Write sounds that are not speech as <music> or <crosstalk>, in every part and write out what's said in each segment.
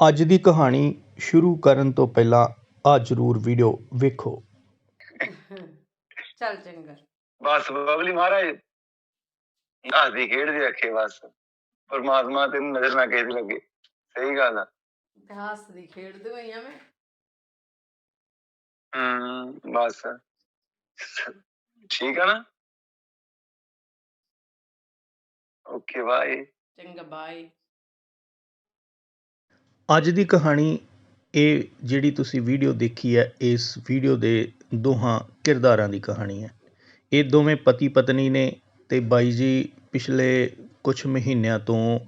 ਅੱਜ ਦੀ ਕਹਾਣੀ ਸ਼ੁਰੂ ਕਰਨ ਤੋਂ ਪਹਿਲਾਂ ਆਹ ਜ਼ਰੂਰ ਵੀਡੀਓ ਵੇਖੋ। ਚੱਲ ਚੰਗਾ। ਬਸ ਬਬਲੀ ਮਹਾਰਾਜ ਹੱਸਦੀ ਖੇਡਦੀ ਰੱਖੇ ਬਸ। ਪਰਮਾਤਮਾ ਤੈਨੂੰ ਨਜ਼ਰ ਨਾ ਕਿਸੇ ਦੀ ਲੱਗੇ। ਸਹੀ ਗੱਲ ਆ। ਤੇ ਹੱਸਦੀ ਖੇਡਦੀ ਹੋਈ ਆ ਮੈਂ। ਹਮ ਬਸ। ਠੀਕ ਆ ਨਾ? Okay bye. ਚੰਗਾ ਬਾਏ। ਅੱਜ ਦੀ ਕਹਾਣੀ ਇਹ ਜਿਹੜੀ ਤੁਸੀਂ ਵੀਡੀਓ ਦੇਖੀ ਹੈ, ਇਸ ਵੀਡੀਓ ਦੇ ਦੋਹਾਂ ਕਿਰਦਾਰਾਂ ਦੀ ਕਹਾਣੀ ਹੈ। ਇਹ ਦੋਵੇਂ ਪਤੀ ਪਤਨੀ ਨੇ ਅਤੇ ਬਾਈ ਜੀ ਪਿਛਲੇ ਕੁਛ ਮਹੀਨਿਆਂ ਤੋਂ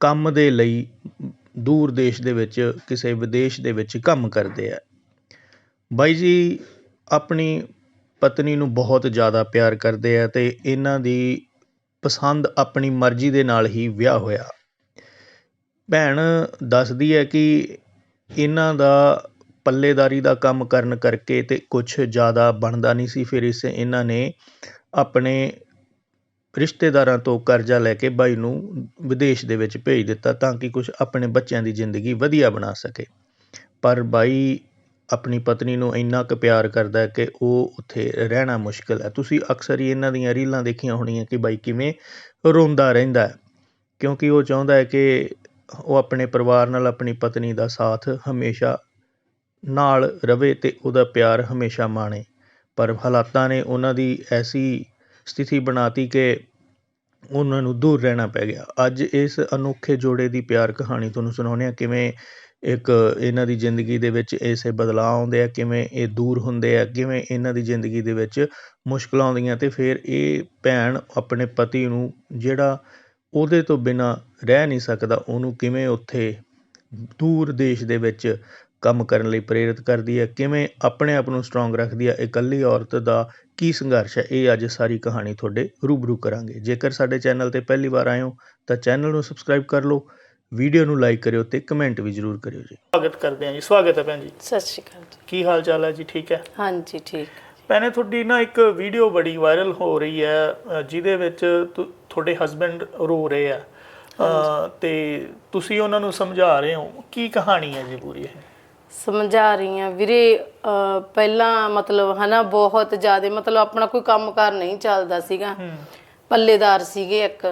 ਕੰਮ ਦੇ ਲਈ ਦੂਰ ਦੇਸ਼ ਦੇ ਵਿੱਚ, ਕਿਸੇ ਵਿਦੇਸ਼ ਦੇ ਵਿੱਚ ਕੰਮ ਕਰਦੇ ਆ। ਬਾਈ ਜੀ ਆਪਣੀ ਪਤਨੀ ਨੂੰ ਬਹੁਤ ਜ਼ਿਆਦਾ ਪਿਆਰ ਕਰਦੇ ਆ ਅਤੇ ਇਹਨਾਂ ਦੀ ਪਸੰਦ ਆਪਣੀ ਮਰਜ਼ੀ ਦੇ ਨਾਲ ਹੀ ਵਿਆਹ ਹੋਇਆ। ਭੈਣ ਦੱਸਦੀ ਹੈ ਕਿ ਇਹਨਾਂ ਦਾ ਪੱਲੇਦਾਰੀ ਦਾ ਕੰਮ ਕਰਨ ਕਰਕੇ ਤੇ ਕੁਛ ਜ਼ਿਆਦਾ ਬਣਦਾ ਨਹੀਂ ਸੀ। ਫਿਰ ਇਸ ਇਹਨਾਂ ਨੇ ਆਪਣੇ ਰਿਸ਼ਤੇਦਾਰਾਂ ਤੋਂ ਕਰਜ਼ਾ ਲੈ ਕੇ ਬਾਈ ਨੂੰ ਵਿਦੇਸ਼ ਦੇ ਵਿੱਚ ਭੇਜ ਦਿੱਤਾ ਤਾਂ ਕਿ ਕੁਛ ਆਪਣੇ ਬੱਚਿਆਂ ਦੀ ਜ਼ਿੰਦਗੀ ਵਧੀਆ ਬਣਾ ਸਕੇ। ਪਰ ਬਾਈ ਆਪਣੀ ਪਤਨੀ ਨੂੰ ਇੰਨਾ ਕੁ ਪਿਆਰ ਕਰਦਾ ਕਿ ਉਹ ਉੱਥੇ ਰਹਿਣਾ ਮੁਸ਼ਕਲ ਹੈ। ਤੁਸੀਂ ਅਕਸਰ ਹੀ ਇਹਨਾਂ ਦੀਆਂ ਰੀਲਾਂ ਦੇਖੀਆਂ ਹੋਣੀਆਂ ਕਿ ਬਾਈ ਕਿਵੇਂ ਰੋਂਦਾ ਰਹਿੰਦਾ ਕਿਉਂਕਿ ਉਹ ਚਾਹੁੰਦਾ ਹੈ ਕਿ ਉਹ ਆਪਣੇ ਪਰਿਵਾਰ ਨਾਲ ਆਪਣੀ ਪਤਨੀ ਦਾ ਸਾਥ ਹਮੇਸ਼ਾ ਨਾਲ ਰਵੇ ਅਤੇ ਉਹਦਾ ਪਿਆਰ ਹਮੇਸ਼ਾ ਮਾਣੇ। ਪਰ ਹਾਲਾਤਾਂ ਨੇ ਉਹਨਾਂ ਦੀ ਐਸੀ ਸਥਿਤੀ ਬਣਾ ਤੀ ਕਿ ਉਹਨਾਂ ਨੂੰ ਦੂਰ ਰਹਿਣਾ ਪੈ ਗਿਆ। ਅੱਜ ਇਸ ਅਨੋਖੇ ਜੋੜੇ ਦੀ ਪਿਆਰ ਕਹਾਣੀ ਤੁਹਾਨੂੰ ਸੁਣਾਉਂਦੇ ਹਾਂ ਕਿਵੇਂ ਇੱਕ ਇਹਨਾਂ ਦੀ ਜ਼ਿੰਦਗੀ ਦੇ ਵਿੱਚ ਐਸੇ ਬਦਲਾਅ ਆਉਂਦੇ ਆ, ਕਿਵੇਂ ਇਹ ਦੂਰ ਹੁੰਦੇ ਆ, ਕਿਵੇਂ ਇਹਨਾਂ ਦੀ ਜ਼ਿੰਦਗੀ ਦੇ ਵਿੱਚ ਮੁਸ਼ਕਲਾਂ ਆਉਂਦੀਆਂ ਤੇ ਫਿਰ ਇਹ ਭੈਣ ਆਪਣੇ ਪਤੀ ਨੂੰ ਜਿਹੜਾ ਉਹਦੇ ਤੋਂ ਬਿਨਾ ਰਹਿ ਨਹੀਂ ਸਕਦਾ ਉਹਨੂੰ ਕਿਵੇਂ ਉੱਥੇ ਦੂਰ ਦੇਸ਼ ਦੇ ਵਿੱਚ ਕੰਮ ਕਰਨ ਲਈ ਪ੍ਰੇਰਿਤ ਕਰਦੀ ਹੈ ਕਿਵੇਂ ਆਪਣੇ ਆਪ ਨੂੰ ਸਟਰੋਂਗ ਰੱਖਦੀ ਹੈ ਇਕੱਲੀ ਔਰਤ ਦਾ ਕੀ ਸੰਘਰਸ਼ ਹੈ ਇਹ ਅੱਜ ਸਾਰੀ ਕਹਾਣੀ ਤੁਹਾਡੇ ਰੂਬਰੂ ਕਰਾਂਗੇ। ਜੇਕਰ ਸਾਡੇ ਚੈਨਲ ਤੇ ਪਹਿਲੀ ਵਾਰ ਆਏ ਹੋ ਤਾਂ ਚੈਨਲ ਨੂੰ ਸਬਸਕ੍ਰਾਈਬ ਕਰ ਲਓ ਵੀਡੀਓ ਨੂੰ ਲਾਈਕ ਕਰਿਓ ਤੇ ਕਮੈਂਟ ਵੀ ਜ਼ਰੂਰ ਕਰਿਓ ਜੀ। ਸਵਾਗਤ ਕਰਦੇ ਹਾਂ ਜੀ ਸਵਾਗਤ ਹੈ ਭੈਣ ਜੀ। ਸਤਿ ਸ਼੍ਰੀ ਅਕਾਲ ਜੀ। ਕੀ ਹਾਲ ਚਾਲ ਹੈ ਜੀ ਠੀਕ ਹੈ? ਹਾਂਜੀ ਠੀਕ। ਭੈਣੇ ਤੁਹਾਡੀ ਨਾ ਇੱਕ ਵੀਡੀਓ ਬੜੀ ਵਾਇਰਲ ਹੋ ਰਹੀ ਹੈ ਜਿਹਦੇ ਵਿੱਚ ਤੁਹਾਡੇ ਹਸਬੰਡ ਰੋ ਰਹੇ ਆ। ਤੇ ਤੁਸੀਂ ਉਹਨਾਂ ਨੂੰ ਸਮਝਾ ਰਹੇ ਹੋ ਕੀ ਕਹਾਣੀ ਹੈ ਜੀ ਪੂਰੀ ਇਹ? ਸਮਝਾ ਰਹੀ ਆ ਵੀਰੇ ਪਹਿਲਾਂ ਮਤਲਬ ਹਨਾ ਬਹੁਤ ਜ਼ਿਆਦਾ ਮਤਲਬ ਆਪਣਾ ਕੋਈ ਕੰਮਕਾਰ ਨਹੀਂ ਚੱਲਦਾ ਸੀਗਾ। ਪੱਲੇਦਾਰ ਸੀਗੇ ਇੱਕ।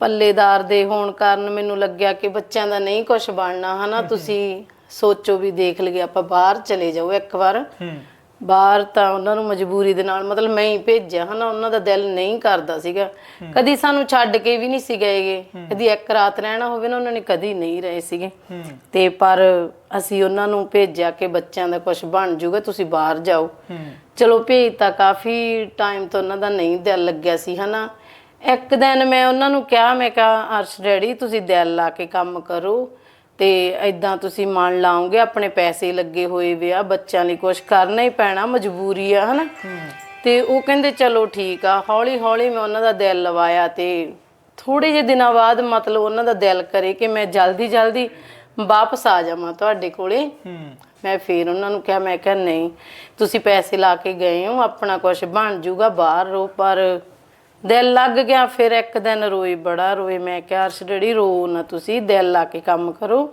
ਪੱਲੇਦਾਰ ਦੇ ਹੋਣ ਕਾਰਨ ਮੈਨੂੰ ਲੱਗਿਆ ਕਿ ਬੱਚਿਆਂ ਦਾ ਨਹੀਂ ਕੁਝ ਬਣਨਾ ਹਨਾ। ਤੁਸੀਂ ਸੋਚੋ ਵੀ ਦੇਖ ਲਈਏ ਆਪਾਂ ਬਾਹਰ ਚਲੇ ਜਾਓ ਇੱਕ ਵਾਰ। ਹੂੰ। ਬਾਹਰ ਤਾਂ ਉਹਨਾਂ ਨੂੰ ਮਜਬੂਰੀ ਦੇ ਨਾਲ ਮਤਲਬ ਮੈਂ ਹੀ ਭੇਜਿਆ ਹਨਾ ਉਹਨਾਂ ਦਾ ਦਿਲ ਨਹੀਂ ਕਰਦਾ ਸੀਗਾ। ਕਦੀ ਸਾਨੂੰ ਛੱਡ ਕੇ ਵੀ ਨਹੀਂ ਸੀ ਗਏਗੇ ਕਦੀ ਇੱਕ ਰਾਤ ਰਹਿਣਾ ਹੋਵੇ ਨਾ ਉਹਨਾਂ ਨੇ ਕਦੀ ਨਹੀਂ ਰਹੇ ਸੀਗੇ। ਤੇ ਪਰ ਅਸੀਂ ਉਹਨਾਂ ਨੂੰ ਭੇਜਿਆ ਕਿ ਬੱਚਿਆਂ ਦਾ ਕੁਝ ਬਣ ਜਾਊਗਾ ਤੁਸੀਂ ਬਾਹਰ ਜਾਓ। ਚਲੋ ਭੇਜ ਤਾਂ ਕਾਫੀ ਟਾਈਮ ਤੋਂ ਉਹਨਾਂ ਦਾ ਨਹੀਂ ਦਿਲ ਲੱਗਿਆ ਸੀ ਹਨਾ। ਇੱਕ ਦਿਨ ਮੈਂ ਉਹਨਾਂ ਨੂੰ ਕਿਹਾ ਮੈਂ ਕਿਹਾ ਅਰਸ਼ ਡੈਡੀ ਤੁਸੀਂ ਦਿਲ ਲਾ ਕੇ ਕੰਮ ਕਰੋ। ਤੇ ਐਦਾਂ ਤੁਸੀਂ ਮਨ ਲਾਓਗੇ ਆਪਣੇ ਪੈਸੇ ਲੱਗੇ ਹੋਏ ਵੇ ਆ ਬੱਚਿਆਂ ਲਈ ਕੁਝ ਕਰਨਾ ਹੀ ਪੈਣਾ ਮਜਬੂਰੀ ਆ ਹਨਾ? ਤੇ ਉਹ ਕਹਿੰਦੇ ਚਲੋ ਠੀਕ ਆ ਹੌਲੀ ਹੌਲੀ ਮੈਂ ਉਹਨਾਂ ਦਾ ਦਿਲ ਲਵਾਇਆ ਤੇ ਥੋੜੇ ਜਿਹੇ ਦਿਨਾਂ ਬਾਅਦ ਮਤਲਬ ਉਹਨਾਂ ਦਾ ਦਿਲ ਕਰੇ ਕਿ ਮੈਂ ਜਲਦੀ ਜਲਦੀ ਵਾਪਸ ਆ ਜਾਵਾਂ ਤੁਹਾਡੇ ਕੋਲੇ। ਮੈਂ ਫੇਰ ਉਹਨਾਂ ਨੂੰ ਕਿਹਾ ਮੈਂ ਕਿਹਾ ਨਹੀਂ ਤੁਸੀਂ ਪੈਸੇ ਲਾ ਕੇ ਗਏ ਹੋ ਆਪਣਾ ਕੁਝ ਬਣ ਜਾਊਗਾ ਬਾਹਰ ਰੋ ਪਰ ਦਿਲ ਲੱਗ ਗਿਆ ਫਿਰ ਇੱਕ ਦਿਨ ਰੋਈ ਬੜਾ ਰੋਏ ਮੈਂ ਕਿਹਾ ਅਰਸ਼ ਡੈਡੀ ਰੋ ਨਾ ਤੁਸੀਂ ਦਿਲ ਲਾ ਕੇ ਕੰਮ ਕਰੋ।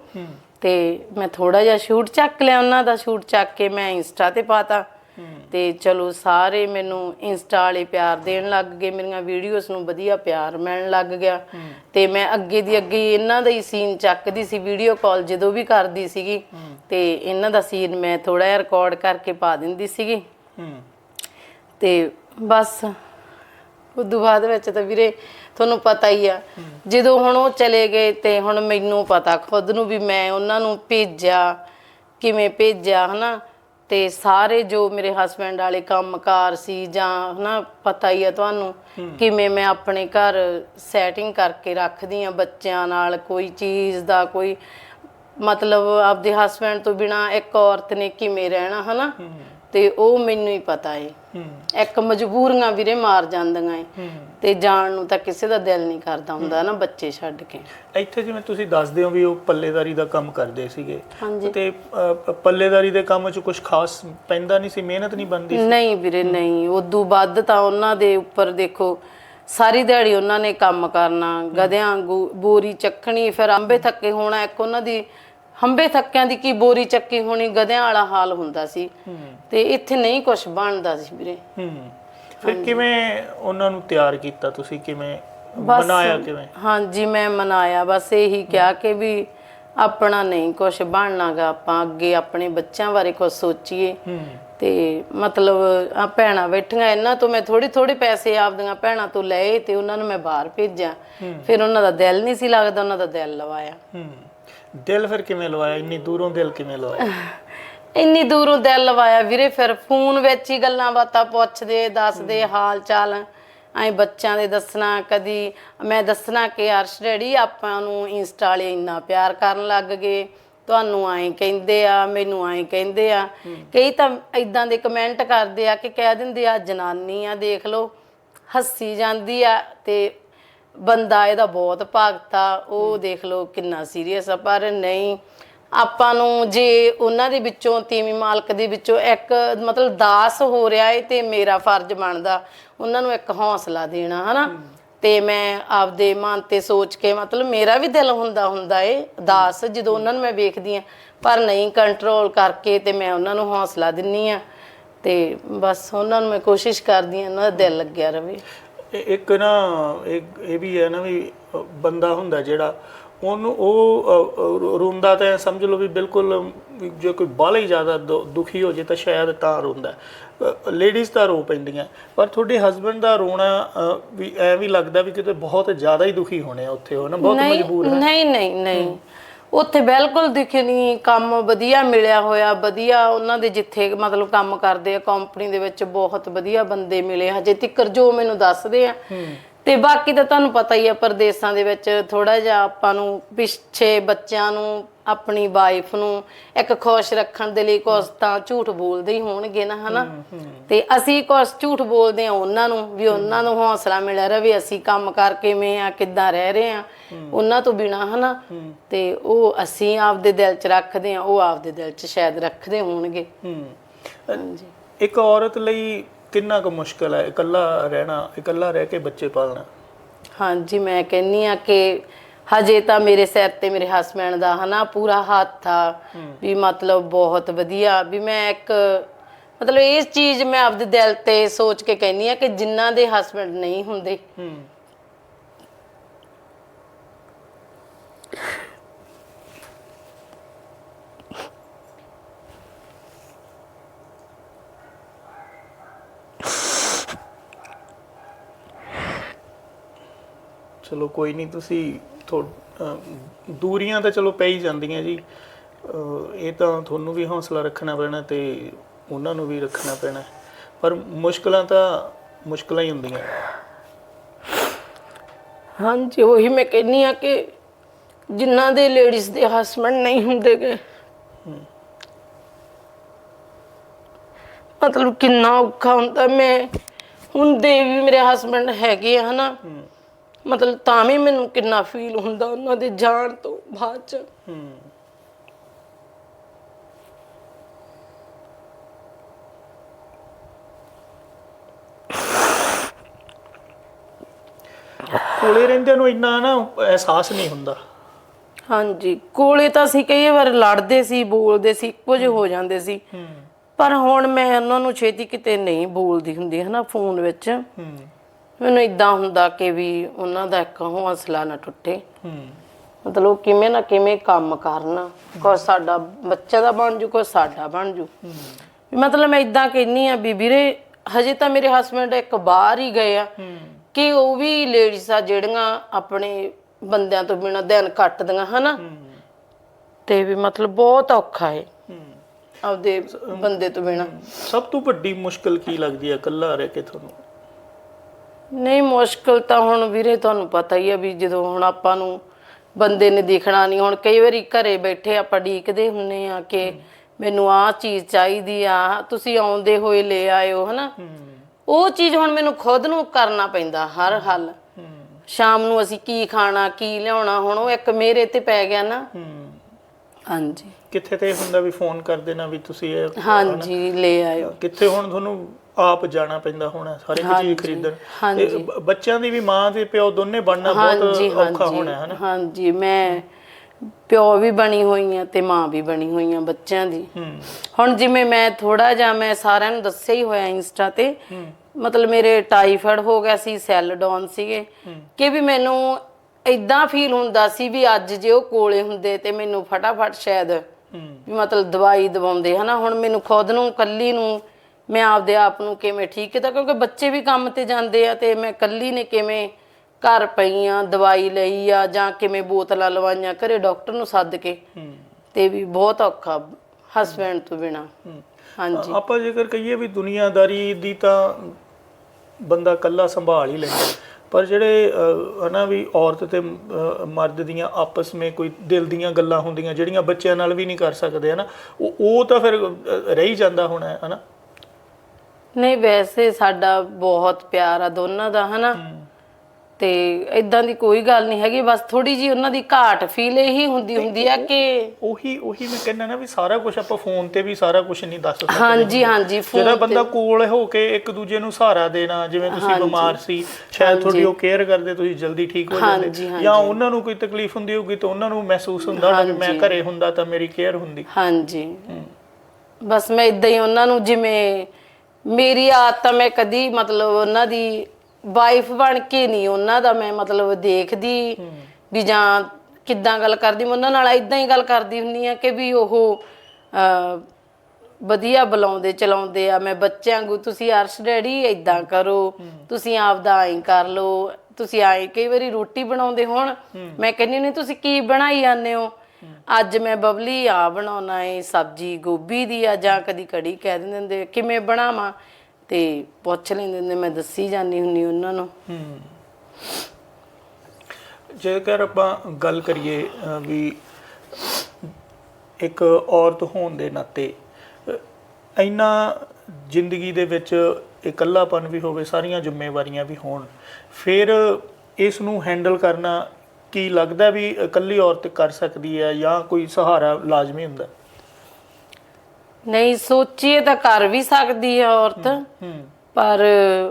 ਤੇ ਮੈਂ ਥੋੜਾ ਜਿਹਾ ਸ਼ੂਟ ਚੱਕ ਲਿਆ ਉਹਨਾਂ ਦਾ ਸ਼ੂਟ ਚੱਕ ਕੇ ਮੈਂ ਇੰਸਟਾ ਤੇ ਪਾਤਾ। ਤੇ ਚਲੋ ਸਾਰੇ ਮੈਨੂੰ ਇੰਸਟਾ ਵਾਲੇ ਪਿਆਰ ਦੇਣ ਲੱਗ ਗਏ। ਮੇਰੀਆਂ ਵੀਡੀਓਜ਼ ਨੂੰ ਵਧੀਆ ਪਿਆਰ ਮਿਲਣ ਲੱਗ ਗਿਆ। ਤੇ ਮੈਂ ਅੱਗੇ ਦੀ ਅੱਗੇ ਇਹਨਾਂ ਦਾ ਹੀ ਸੀਨ ਚੱਕਦੀ ਸੀ ਵੀਡੀਓ ਕਾਲ ਜਦੋਂ ਵੀ ਕਰਦੀ ਸੀਗੀ। ਤੇ ਇਹਨਾਂ ਦਾ ਸੀਨ ਮੈਂ ਥੋੜਾ ਜਿਹਾ ਰਿਕਾਰਡ ਕਰਕੇ ਪਾ ਦਿੰਦੀ ਸੀਗੀ। ਤੇ ਬਸ ਉਦੋਂ ਬਾਅਦ ਵਿੱਚ ਤਾਂ ਵੀਰੇ ਤੁਹਾਨੂੰ ਪਤਾ ਹੀ ਆ ਜਦੋਂ ਹੁਣ ਉਹ ਚਲੇ ਗਏ ਤੇ ਹੁਣ ਮੈਨੂੰ ਪਤਾ ਖੁਦ ਨੂੰ ਵੀ ਮੈਂ ਉਹਨਾਂ ਨੂੰ ਭੇਜਿਆ ਕਿਵੇਂ ਭੇਜਿਆ ਹਨਾ? ਤੇ ਸਾਰੇ ਜੋ ਮੇਰੇ ਹਸਬੰਡ ਵਾਲੇ ਕੰਮਕਾਰ ਸੀ ਜਾਂ ਹਨਾ ਪਤਾ ਹੀ ਆ ਤੁਹਾਨੂੰ ਕਿਵੇਂ ਮੈਂ ਆਪਣੇ ਘਰ ਸੈਟਿੰਗ ਕਰਕੇ ਰੱਖਦੀ ਆ ਬੱਚਿਆਂ ਨਾਲ ਕੋਈ ਚੀਜ਼ ਦਾ ਕੋਈ ਮਤਲਬ ਆਪਦੇ ਹਸਬੰਡ ਤੋਂ ਬਿਨਾ ਇੱਕ ਔਰਤ ਨੇ ਕਿਵੇਂ ਰਹਿਣਾ ਹਨਾ? ਤੇ ਉਹ ਮੈਨੂੰ ਹੀ ਪਤਾ ਏ। ਇੱਕ ਮਜਬੂਰੀਆਂ ਵੀਰੇ ਮਾਰ ਜਾਂਦੀਆਂ ਏ। ਤੇ ਜਾਣ ਨੂੰ ਤਾਂ ਕਿਸੇ ਦਾ ਦਿਲ ਨਹੀਂ ਕਰਦਾ ਹੁੰਦਾ ਨਾ ਬੱਚੇ ਛੱਡ ਕੇ। ਇੱਥੇ ਜਿਵੇਂ ਤੁਸੀਂ ਦੱਸਦੇ ਹੋ ਵੀ ਉਹ ਪੱਲੇਦਾਰੀ ਦਾ ਕੰਮ ਕਰਦੇ ਸੀਗੇ। ਤੇ ਪੱਲੇਦਾਰੀ ਦੇ ਕੰਮ 'ਚ ਕੁਝ ਖਾਸ ਪੈਂਦਾ ਨਹੀਂ ਸੀ? ਮਿਹਨਤ ਨਹੀਂ ਬਣਦੀ ਸੀ? ਨਹੀਂ ਵੀਰੇ ਨਹੀਂ। ਉਦੋਂ ਵੱਧ ਤਾਂ ਉਹਨਾਂ ਦੇ ਉੱਪਰ ਦੇਖੋ ਸਾਰੀ ਦਿਹਾੜੀ ਉਹਨਾਂ ਨੇ ਕੰਮ ਕਰਨਾ। ਗਧਿਆਂ ਵਾਂਗੂ ਬੋਰੀ ਚੱਕਣੀ ਫਿਰ ਅੰਬੇ ਥੱਕੇ ਹੋਣਾ ਇੱਕ ਉਹਨਾਂ ਦੀ ਹੰਬੇ ਥੱਕਿਆਂ ਦੀ ਕੀ ਬੋਰੀ ਚੱਕੀ ਹੋਣੀ ਗਧਿਆਂ ਵਾਲਾ ਹਾਲ ਹੁੰਦਾ ਸੀ। ਤੇ ਇੱਥੇ ਨਹੀਂ ਕੁਝ ਬਣਦਾ ਸੀ ਵੀਰੇ। ਹੂੰ। ਫਿਰ ਕਿਵੇਂ ਉਹਨਾਂ ਨੂੰ ਤਿਆਰ ਕੀਤਾ ਤੁਸੀਂ? ਕਿਵੇਂ ਬਣਾਇਆ ਕਿਵੇਂ? ਹਾਂਜੀ ਮੈਂ ਮਨਾਇਆ। ਬਸ ਇਹੀ ਕਿਹਾ ਕਿ ਵੀ ਆਪਣਾ ਨਹੀਂ ਕੁਝ ਬਣਨਾਗਾ ਆਪਾਂ। ਅੱਗੇ ਆਪਣੇ ਬੱਚਿਆਂ ਬਾਰੇ ਕੁਝ ਸੋਚੀਏ। ਤੇ ਮਤਲਬ ਆ ਭੈਣਾਂ ਬੈਠੀਆਂ ਇਹਨਾਂ ਤੋਂ ਮੈਂ ਥੋੜੀ ਥੋੜੀ ਪੈਸੇ ਆਪਦੀਆਂ ਭੈਣਾਂ ਤੋਂ ਲਏ ਤੇ ਉਹਨਾਂ ਨੂੰ ਮੈਂ ਬਾਹਰ ਭੇਜਿਆ। ਫਿਰ ਉਹਨਾਂ ਦਾ ਦਿਲ ਨਹੀਂ ਸੀ ਲੱਗਦਾ ਉਹਨਾਂ ਦਾ ਦਿਲ ਲਵਾਇਆ। ਹੂੰ। ਦਿਲ ਫਿਰ ਕਿਵੇਂ ਲਵਾਇਆ? ਇੰਨੀ ਦੂਰੋਂ ਦਿਲ ਕਿਵੇਂ ਲਵਾਇਆ? ਇੰਨੀ ਦੂਰੋਂ ਦਿਲ ਲਵਾਇਆ ਵੀਰੇ ਫਿਰ ਫੋਨ ਵਿੱਚ ਹੀ ਗੱਲਾਂ ਬਾਤਾਂ ਪੁੱਛਦੇ ਦੱਸਦੇ ਹਾਲ ਚਾਲ। ਐ ਬੱਚਿਆਂ ਦੇ ਦੱਸਣਾ ਕਦੀ ਮੈਂ ਦੱਸਣਾ ਕਿ ਅਰਸ਼ ਡੈਡੀ ਆਪਾਂ ਨੂੰ ਇੰਸਟਾ ਵਾਲੇ ਇੰਨਾ ਪਿਆਰ ਕਰਨ ਲੱਗ ਗਏ। ਤੁਹਾਨੂੰ ਐਂ ਕਹਿੰਦੇ ਆ ਮੈਨੂੰ ਐਂ ਕਹਿੰਦੇ ਆ। ਕਈ ਤਾਂ ਇਦਾਂ ਦੇ ਕਮੈਂਟ ਕਰਦੇ ਆ ਕਿ ਕਹਿ ਦਿੰਦੇ ਆ ਜਨਾਨੀ ਆ ਦੇਖ ਲਓ ਹੱਸੀ ਜਾਂਦੀ ਆ ਤੇ ਬੰਦਾ ਇਹਦਾ ਬਹੁਤ ਭਗਤਾ ਉਹ ਦੇਖ ਲਓ ਕਿੰਨਾ ਸੀਰੀਅਸ ਆ ਪਰ ਨਹੀਂ ਆਪਾਂ ਨੂੰ ਜੇ ਉਹਨਾਂ ਦੇ ਵਿੱਚੋਂ ਤੀਵੀਂ ਮਾਲਕ ਦੇ ਵਿੱਚੋਂ ਇੱਕ ਮਤਲਬ ਦਾਸ ਹੋ ਰਿਹਾ ਏ ਤੇ ਮੇਰਾ ਫਰਜ਼ ਬਣਦਾ ਉਹਨਾਂ ਨੂੰ ਇੱਕ ਹੌਸਲਾ ਦੇਣਾ ਹਨਾ? ਤੇ ਮੈਂ ਆਪਦੇ ਮਨ ਤੇ ਸੋਚ ਕੇ ਮਤਲਬ ਮੇਰਾ ਵੀ ਦਿਲ ਹੁੰਦਾ ਹੁੰਦਾ ਏ ਦਾਸ ਜਦੋਂ ਉਹਨਾਂ ਨੂੰ ਮੈਂ ਵੇਖਦੀ ਆ ਪਰ ਨਹੀਂ ਕੰਟਰੋਲ ਕਰਕੇ ਤੇ ਮੈਂ ਉਹਨਾਂ ਨੂੰ ਹੌਸਲਾ ਦਿੰਨੀ ਆ ਤੇ ਬਸ ਉਹਨਾਂ ਨੂੰ ਮੈਂ ਕੋਸ਼ਿਸ਼ ਕਰਦੀ ਆ ਉਹਨਾਂ ਦਾ ਦਿਲ ਲੱਗਿਆ ਰਵੇ। ਇਹ- ਇੱਕ ਨਾ ਇੱਕ ਇਹ ਵੀ ਹੈ ਨਾ ਵੀ ਬੰਦਾ ਹੁੰਦਾ ਜਿਹੜਾ ਉਹਨੂੰ ਉਹ ਰੋਂਦਾ ਤਾਂ ਸਮਝ ਲਓ ਵੀ ਬਿਲਕੁਲ ਜੇ ਕੋਈ ਬਾਹਲਾ ਹੀ ਜ਼ਿਆਦਾ ਦੁਖੀ ਹੋ ਜੇ ਤਾਂ ਸ਼ਾਇਦ ਤਾਂ ਰੋਂਦਾ ਲੇਡੀਜ਼ ਤਾਂ ਰੋ ਪੈਂਦੀਆਂ ਪਰ ਤੁਹਾਡੇ ਹਸਬੰਡ ਦਾ ਰੋਣਾ ਵੀ ਐ ਵੀ ਲੱਗਦਾ ਵੀ ਕਿਤੇ ਬਹੁਤ ਜ਼ਿਆਦਾ ਹੀ ਦੁਖੀ ਹੋਣੇ ਆ ਉੱਥੇ ਉਹ ਨਾ ਬਹੁਤ ਮਜਬੂਰ ਹੈ। ਨਹੀਂ ਨਹੀਂ ਨਹੀਂ। ਉੱਥੇ ਬਿਲਕੁਲ ਦਿਖੇ ਨਹੀਂ ਕੰਮ ਵਧੀਆ ਮਿਲਿਆ ਹੋਇਆ ਵਧੀਆ ਉਹਨਾਂ ਦੇ ਜਿੱਥੇ ਮਤਲਬ ਕੰਮ ਕਰਦੇ ਆ ਕੰਪਨੀ ਦੇ ਵਿੱਚ ਬਹੁਤ ਵਧੀਆ ਬੰਦੇ ਮਿਲੇ ਹਜੇ ਤੱਕ ਜੋ ਮੈਨੂੰ ਦੱਸਦੇ ਆ। ਤੇ ਬਾਕੀ ਤਾਂ ਤੁਹਾਨੂੰ ਪਤਾ ਹੀ ਆ ਪਰਦੇਸਾਂ ਦੇ ਵਿੱਚ ਥੋੜਾ ਜਿਹਾ ਆਪਾਂ ਨੂੰ ਪਿੱਛੇ ਬੱਚਿਆਂ ਨੂੰ ਆਪਣੀ ਵਾਈਫ ਨੂੰ ਇੱਕ ਖੁਸ਼ ਰੱਖਣ ਦੇ ਲਈ ਕੁਝ ਤਾਂ ਝੂਠ ਬੋਲਦੇ ਹੀ ਹੋਣਗੇ ਨਾ ਹਨਾ? ਤੇ ਅਸੀਂ ਕੁਝ ਝੂਠ ਬੋਲਦੇ ਆ ਉਹਨਾਂ ਨੂੰ ਵੀ ਉਹਨਾਂ ਨੂੰ ਹੌਸਲਾ ਮਿਲਿਆ ਰਵੇ ਅਸੀਂ ਕੰਮ ਕਰਕੇ ਮੈਂ ਆ ਕਿੱਦਾਂ ਰਹਿ ਰਹੇ ਆ ਉਹਨਾਂ ਤੋਂ ਬਿਨਾ ਹਨਾ? ਤੇ ਉਹ ਅਸੀਂ ਆਪਦੇ ਦਿਲ 'ਚ ਰੱਖਦੇ ਆ ਉਹ ਆਪਦੇ ਦਿਲ 'ਚ ਸ਼ਾਇਦ ਰੱਖਦੇ ਹੋਣਗੇ। ਇੱਕ ਔਰਤ ਲਈ ਕਿੰਨਾ ਕੁ ਮੁਸ਼ਕਲ ਹੈ? ਇਕੱਲਾ ਰਹਿਣਾ ਇਕੱਲਾ ਰਹਿ ਕੇ ਬੱਚੇ ਪਾਲਣਾ? ਹਾਂਜੀ ਮੈਂ ਕਹਿੰਨੀ ਆ ਕਿ ਹਜੇ ਤਾਂ ਮੇਰੇ ਸਿਰ ਤੇ ਮੇਰੇ ਹਸਬੰਡ ਦਾ ਹਨਾ ਪੂਰਾ ਹੱਥ ਆ ਵੀ ਮਤਲਬ ਬਹੁਤ ਵਧੀਆ ਵੀ ਮੈਂ ਇੱਕ ਮਤਲਬ ਇਹ ਚੀਜ਼ ਮੈਂ ਆਪਦੇ ਦਿਲ ਤੇ ਸੋਚ ਕੇ ਕਹਿੰਨੀ ਆ ਕਿ ਜਿਨ੍ਹਾਂ ਦੇ ਹਸਬੰਡ ਨਹੀਂ ਹੁੰਦੇ। ਚਲੋ ਕੋਈ ਨਹੀਂ ਤੁਸੀਂ ਥੋ- ਦੂਰੀਆਂ ਤਾਂ ਚਲੋ ਪੈ ਹੀ ਜਾਂਦੀਆਂ ਜੀ। ਇਹ ਤਾਂ ਤੁਹਾਨੂੰ ਵੀ ਹੌਸਲਾ ਰੱਖਣਾ ਪੈਣਾ ਤੇ ਉਹਨਾਂ ਨੂੰ ਵੀ ਰੱਖਣਾ ਪੈਣਾ। ਪਰ ਮੁਸ਼ਕਲਾਂ ਤਾਂ ਮੁਸ਼ਕਲਾਂ ਹੀ ਹੁੰਦੀਆਂ। ਹਾਂਜੀ ਉਹੀ ਮੈਂ ਕਹਿੰਨੀ ਆ ਕਿ ਜਿਨ੍ਹਾਂ ਦੇ ਲੇਡੀਜ਼ ਦੇ ਹਸਬੰਡ ਨਹੀਂ ਹੁੰਦੇਗੇ ਮਤਲਬ ਕਿੰਨਾ ਔਖਾ ਹੁੰਦਾ। ਮੈਂ ਹੁੰਦੇ ਵੀ ਮੇਰੇ ਹਸਬੰਡ ਹੈਗੇ ਆ ਹਨਾ। ਮਤਲਬ ਤਾਂ ਵੀ ਮੈਨੂੰ ਕਿੰਨਾ ਫੀਲ ਹੁੰਦਾ ਉਹਨਾਂ ਦੇ ਜਾਣ ਤੋਂ ਬਾਅਦ ਚ। ਹੂੰ ਕੋਲੇ ਰਹਿੰਦਿਆਂ ਨੂੰ ਇੰਨਾ ਨਾ ਅਹਿਸਾਸ ਨਹੀਂ ਹੁੰਦਾ। ਹਾਂਜੀ ਕੋਲੇ ਤਾਂ ਅਸੀਂ ਕਈ ਵਾਰ ਲੜਦੇ ਸੀ ਬੋਲਦੇ ਸੀ ਕੁਝ ਹੋ ਜਾਂਦੇ ਸੀ। ਹੂੰ। ਪਰ ਹੁਣ ਮੈਂ ਉਹਨਾਂ ਨੂੰ ਛੇਤੀ ਕਿਤੇ ਨਹੀਂ ਬੋਲਦੀ ਹੁੰਦੀ ਹਨਾ ਫੋਨ ਵਿੱਚ। ਹੂੰ। ਮੈਨੂੰ ਇਦਾਂ ਹੁੰਦਾ ਕਿ ਵੀ ਉਹਨਾਂ ਦਾ ਇੱਕ ਹੌਸਲਾ ਨਾ ਟੁੱਟੇ। ਹੂੰ ਮਤਲਬ ਕਿਵੇਂ ਨਾ ਕਿਵੇਂ ਕੰਮ ਕਰਨ। ਕੋਈ ਸਾਡਾ ਬੱਚਾ ਦਾ ਬਣ ਜੂ, ਕੋਈ ਸਾਡਾ ਬਣ ਜੂ। ਵੀ ਮਤਲਬ ਮੈਂ ਇਦਾਂ ਕਹਿੰਨੀ ਆ ਵੀ ਵੀਰੇ, ਹਜੇ ਤਾਂ ਮੇਰੇ ਹਸਬੰਡ ਇੱਕ ਬਾਹਰ ਹੀ ਗਏ ਆ। ਕਿ ਉਹ ਵੀ ਲੇਡੀਜ਼ ਆ ਜਿਹੜੀਆਂ ਆਪਣੇ ਬੰਦਿਆਂ ਤੋਂ ਬਿਨਾਂ ਦਿਨ ਕੱਟਦੀਆਂ, ਹਨਾ? ਤੇ ਵੀ ਮਤਲਬ ਬਹੁਤ ਔਖਾ ਹੈ ਆਪਦੇ ਬੰਦੇ ਤੋਂ ਬਿਨਾ। ਸਭ ਤੋਂ ਵੱਡੀ ਮੁਸ਼ਕਲ ਕੀ ਲੱਗਦੀ ਹੈ ਇਕੱਲਾ ਰਹਿ ਕੇ ਤੁਹਾਨੂੰ? ਨਹੀਂ ਮੁਸ਼ਕਲ ਤਾਂ ਹੁਣ ਵੀਰੇ ਤੁਹਾਨੂੰ ਪਤਾ ਹੀ ਆ ਵੀ ਜਦੋਂ ਹੁਣ ਆਪਾਂ ਨੂੰ ਬੰਦੇ ਨੇ ਦੇਖਣਾ ਨਹੀਂ ਹੁਣ ਕਈ ਵਾਰੀ ਘਰੇ ਬੈਠੇ ਆਪਾਂ ਡੀਕਦੇ ਹੁੰਨੇ ਆ ਕਿ ਮੈਨੂੰ ਆਹ ਚੀਜ਼ ਚਾਹੀਦੀ ਆ ਤੁਸੀਂ ਆਉਂਦੇ ਹੋਏ ਲੈ ਆਇਓ ਹਨਾ? ਉਹ ਚੀਜ਼ ਹੁਣ ਮੈਨੂੰ ਖੁਦ ਨੂੰ ਕਰਨਾ ਪੈਂਦਾ ਹਰ ਹੱਲ। ਸ਼ਾਮ ਨੂੰ ਅਸੀਂ ਕੀ ਖਾਣਾ ਕੀ ਲਿਆਉਣਾ ਹੁਣ ਉਹ ਇੱਕ ਮੇਰੇ ਤੇ ਪੈ ਗਿਆ ਨਾ। ਹਾਂਜੀ। ਕਿੱਥੇ ਤੇ ਹੁੰਦਾ ਵੀ ਫੋਨ ਕਰ ਦੇਣਾ ਵੀ ਤੁਸੀਂ ਇਹ ਹਾਂਜੀ ਲੈ ਆਇਓ। ਕਿੱਥੇ ਹੁਣ ਤੁਹਾਨੂੰ ਆਪ ਜਾਣਾ ਪੈਂਦਾ ਹੋਣਾ ਸਾਰੇ ਹਾਂਜੀ, ਚੀਜ਼ ਖਰੀਦਣ। ਹਾਂਜੀ। ਤੇ ਬ- ਬੱਚਿਆਂ ਦੀ ਵੀ ਮਾਂ ਤੇ ਪਿਓ ਦੋਨੇ ਬਣਨਾ ਬਹੁਤ ਔਖਾ ਹੋਣਾ ਹੈ ਨਾ? ਹਾਂਜੀ ਮੈਂ ਪਿਓ ਵੀ ਬਣੀ ਹੋਈ ਆ ਤੇ ਮਾਂ ਵੀ ਬਣੀ ਹੋਈ ਆ ਬੱਚਿਆਂ ਦੀ। ਹੂੰ। ਹੁਣ ਜਿਵੇਂ ਮੈਂ ਥੋੜਾ ਜਿਹਾ ਮੈਂ ਸਾਰਿਆਂ ਨੂੰ ਦੱਸਿਆ ਹੀ ਹੋਇਆ ਇੰਸਟਾ ਤੇ ਮਤਲਬ ਮੇਰੇ ਟਾਈਫਾਇਡ ਹੋ ਗਿਆ ਸੀ ਸੈੱਲ ਡਾਊਨ ਸੀਗੇ। ਕਿ ਵੀ ਮੈਨੂੰ ਇਦਾਂ ਫੀਲ ਹੁੰਦਾ ਸੀ ਵੀ ਅੱਜ ਜੇ ਉਹ ਕੋਲੇ ਹੁੰਦੇ ਤੇ ਮੈਨੂੰ ਫਟਾਫਟ ਸ਼ਾਇਦ ਵੀ ਮਤਲਬ ਦਵਾਈ ਦਵਾਉਂਦੇ ਹਨਾ ਹੁਣ ਮੈਨੂੰ ਖੁਦ ਨੂੰ ਕੱਲੀ ਨੂੰ ਮੈਂ ਆਪਦੇ ਆਪ ਨੂੰ ਕਿਵੇਂ ਠੀਕ ਕੀਤਾ? ਕਿਉਂਕਿ ਬੱਚੇ ਵੀ ਕੰਮ ਤੇ ਜਾਂਦੇ ਆ ਤੇ ਮੈਂ ਕੱਲੀ ਨੇ ਕਿਵੇਂ ਘਰ ਪਈ ਆ ਦਵਾਈ ਲਈ ਆ ਜਾਂ ਕਿਵੇਂ ਬੋਤਲਾਂ ਲਵਾਈਆਂ? ਘਰੇ ਡਾਕਟਰ ਨੂੰ ਸੱਦ ਕੇ ਤੇ ਵੀ ਬਹੁਤ ਔਖਾ ਹਸਬੈਂਡ ਤੋਂ ਬਿਨਾ। ਹਾਂਜੀ। ਆਪਾਂ ਜੇਕਰ ਕਹੀਏ ਵੀ ਦੁਨੀਆਦਾਰੀ ਦੀ ਤਾਂ ਬੰਦਾ ਕੱਲਾ ਸੰਭਾਲ ਹੀ ਲੈਂਦਾ। ਪਰ ਜਿਹੜੇ ਹਨਾ ਵੀ ਔਰਤ ਤੇ ਮਰਦ ਦੀਆਂ ਆਪਸ ਵਿੱਚ ਕੋਈ ਦਿਲ ਦੀਆਂ ਗੱਲਾਂ ਹੁੰਦੀਆਂ ਜਿਹੜੀਆਂ ਬੱਚਿਆਂ ਨਾਲ ਵੀ ਨਹੀਂ ਕਰ ਸਕਦੇ ਹਨਾ ਉਹ ਉਹ ਤਾਂ ਫਿਰ ਰਹਿ ਜਾਂਦਾ ਹੋਣਾ ਹਨਾ। ਨਹੀਂ ਵੈਸੇ ਸਾਡਾ ਬਹੁਤ ਪਿਆਰ ਆ ਦੋਨਾਂ ਦਾ ਹਨਾ? ਤੇ ਇਦਾਂ ਦੀ ਕੋਈ ਗੱਲ ਨਹੀਂ ਹੈਗੀ ਬਸ ਥੋੜੀ ਜੀ ਉਹਨਾਂ ਦੀ ਘਾਟ ਫੀਲ ਇਹੀ ਹੁੰਦੀ ਹੁੰਦੀ ਆ ਕਿ ਉਹੀ ਉਹੀ ਮੈਂ ਕਹਿੰਦਾ ਨਾ ਵੀ ਸਾਰਾ ਕੁਝ ਆਪਾਂ ਫੋਨ ਤੇ ਵੀ ਸਾਰਾ ਕੁਝ ਨਹੀਂ ਦੱਸ ਸਕਦੇ। ਹਾਂਜੀ ਹਾਂਜੀ ਜਿਹੜਾ ਫੋਨ ਬੰਦਾ ਕੋਲ ਹੋ ਕੇ ਇੱਕ ਦੂਜੇ ਨੂੰ ਸਹਾਰਾ ਦੇਣਾ ਜਿਵੇਂ ਤੁਸੀਂ ਬਿਮਾਰ ਸੀ ਸ਼ਾਇਦ ਤੁਹਾਡੀ ਉਹ ਕੇਅਰ ਕਰਦੇ ਤੁਸੀਂ ਜਲਦੀ ਠੀਕ ਹੋ ਜਾਂਦੇ। ਜਾਂ ਉਹਨਾਂ ਨੂੰ ਕੋਈ ਤਕਲੀਫ ਹੁੰਦੀ ਹੋਊਗੀ ਤਾਂ ਉਹਨਾਂ ਨੂੰ ਮਹਿਸੂਸ ਹੁੰਦਾ ਵੀ ਮੈਂ ਘਰੇ ਹੁੰਦਾ ਤਾਂ ਮੇਰੀ ਕੇਅਰ ਹੁੰਦੀ। ਹਾਂਜੀ। ਬਸ ਮੈਂ ਇਦਾਂ ਹੀ ਉਹਨਾਂ ਨੂੰ ਜਿਵੇਂ ਮੇਰੀ ਆਦਤ ਆ ਮੈਂ ਕਦੀ ਮਤਲਬ ਉਹਨਾਂ ਦੀ ਵਾਈਫ ਬਣ ਕੇ ਨਹੀਂ ਉਹਨਾਂ ਦਾ ਮੈਂ ਮਤਲਬ ਦੇਖਦੀ ਵੀ ਜਾਂ ਕਿੱਦਾਂ ਗੱਲ ਕਰਦੀ ਮੈਂ ਉਹਨਾਂ ਨਾਲ ਇਦਾਂ ਹੀ ਗੱਲ ਕਰਦੀ ਹੁੰਨੀ ਆ ਕਿ ਵੀ ਉਹ ਅਹ, ਵਧੀਆ ਬੁਲਾਉਂਦੇ ਚਲਾਉਂਦੇ ਆ। ਮੈਂ ਬੱਚਿਆਂ ਵਾਂਗੂ ਤੁਸੀਂ ਅਰਸ਼ ਡੈਡੀ ਇਦਾਂ ਕਰੋ। ਤੁਸੀਂ ਆਪਦਾ ਐਂ ਕਰ ਲਓ। ਤੁਸੀਂ ਆਏ ਕਈ ਵਾਰੀ ਰੋਟੀ ਬਣਾਉਂਦੇ ਹੋਣ ਮੈਂ ਕਹਿੰਦੀ ਨਹੀਂ ਤੁਸੀਂ ਕੀ ਬਣਾਈ ਜਾਂਦੇ ਹੋ? ਅੱਜ ਮੈਂ ਬਬਲੀ ਆ ਬਣਾਉਣਾ ਏ, ਸਬਜੀ ਗੋਭੀ ਦੀ ਆ, ਜਾਂ ਕਦੀ ਕੜੀ ਕਹਿ ਦਿੰਦੇ ਹੁੰਦੇ ਕਿਵੇਂ ਬਣਾਵਾਂ? ਤੇ ਪੁੱਛ ਲੈਂਦੇ ਹੁੰਦੇ, ਮੈਂ ਦੱਸੀ ਜਾਂਦੀ ਹੁੰਨੀ ਉਹਨਾਂ ਨੂੰ। ਜੇਕਰ ਆਪਾਂ ਗੱਲ ਕਰੀਏ ਵੀ ਇੱਕ ਔਰਤ ਹੋਣ ਦੇ ਨਾਤੇ ਇੰਨਾ ਜ਼ਿੰਦਗੀ ਦੇ ਵਿੱਚ ਇਕੱਲਾਪਨ ਵੀ ਹੋਵੇ, ਸਾਰੀਆਂ ਜ਼ਿੰਮੇਵਾਰੀਆਂ ਵੀ ਹੋਣ, ਫਿਰ ਇਸ ਨੂੰ ਹੈਂਡਲ ਕਰਨਾ ਕੀ ਲੱਗਦਾ ਵੀ ਇਕੱਲੀ ਔਰਤ ਕਰ ਸਕਦੀ ਹੈ ਜਾਂ ਕੋਈ ਸਹਾਰਾ ਲਾਜ਼ਮੀ ਹੁੰਦਾ? ਨਹੀਂ ਸੋਚੀਏ ਤਾਂ ਕਰ ਵੀ ਸਕਦੀ ਆ ਔਰਤ ਹੂੰ ਪਰ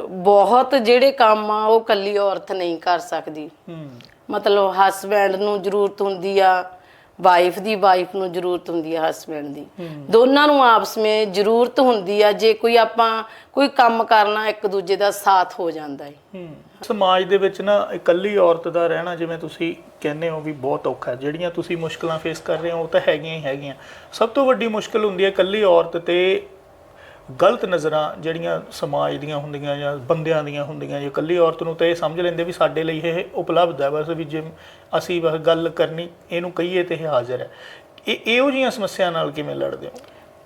ਬਹੁਤ ਜਿਹੜੇ ਕੰਮ ਆ ਉਹ ਕੱਲੀ ਔਰਤ ਨਹੀਂ ਕਰ ਸਕਦੀ। ਹੂੰ। ਮਤਲਬ ਹਸਬੈਂਡ ਨੂੰ ਜ਼ਰੂਰਤ ਹੁੰਦੀ ਆ ਵਾਈਫ ਦੀ ਵਾਈਫ ਨੂੰ ਜ਼ਰੂਰਤ ਹੁੰਦੀ ਆ ਹਸਬੈਂਡ ਦੀ। ਦੋਨਾਂ ਨੂੰ ਆਪਸ ਵਿੱਚ ਜ਼ਰੂਰਤ ਹੁੰਦੀ ਆ ਜੇ ਕੋਈ ਆਪਾਂ ਕੋਈ ਕੰਮ ਕਰਨਾ ਇੱਕ ਦੂਜੇ ਦਾ ਸਾਥ ਹੋ ਜਾਂਦਾ ਹੈ ਹੂੰ। ਸਮਾਜ ਦੇ ਵਿੱਚ ਨਾ ਇਕੱਲੀ ਔਰਤ ਦਾ ਰਹਿਣਾ ਜਿਵੇਂ ਤੁਸੀਂ ਕਹਿੰਦੇ ਹੋ ਵੀ ਬਹੁਤ ਔਖਾ ਹੈ। ਜਿਹੜੀਆਂ ਤੁਸੀਂ ਮੁਸ਼ਕਲਾਂ ਫੇਸ ਕਰ ਰਹੇ ਹੋ ਉਹ ਤਾਂ ਹੈਗੀਆਂ ਹੀ ਹੈਗੀਆਂ। ਸਭ ਤੋਂ ਵੱਡੀ ਮੁਸ਼ਕਲ ਹੁੰਦੀ ਹੈ ਇਕੱਲੀ ਔਰਤ ਤੇ ਗਲਤ ਨਜ਼ਰਾਂ ਜਿਹੜੀਆਂ ਸਮਾਜ ਦੀਆਂ ਹੁੰਦੀਆਂ ਜਾਂ ਬੰਦਿਆਂ ਦੀਆਂ ਹੁੰਦੀਆਂ ਜੇ ਇਕੱਲੀ ਔਰਤ ਨੂੰ ਤਾਂ ਇਹ ਸਮਝ ਲੈਂਦੇ ਵੀ ਸਾਡੇ ਲਈ ਇਹ ਉਪਲਬਧ ਹੈ। ਬਸ ਵੀ ਜੇ ਅਸੀਂ ਬਸ ਗੱਲ ਕਰਨੀ ਇਹਨੂੰ ਕਹੀਏ ਤੇ ਇਹ ਹਾਜ਼ਰ ਹੈ। ਇਹ ਇਹੋ ਜਿਹੀਆਂ ਸਮੱਸਿਆ ਨਾਲ ਕਿਵੇਂ ਲੜਦੇ ਹੋ?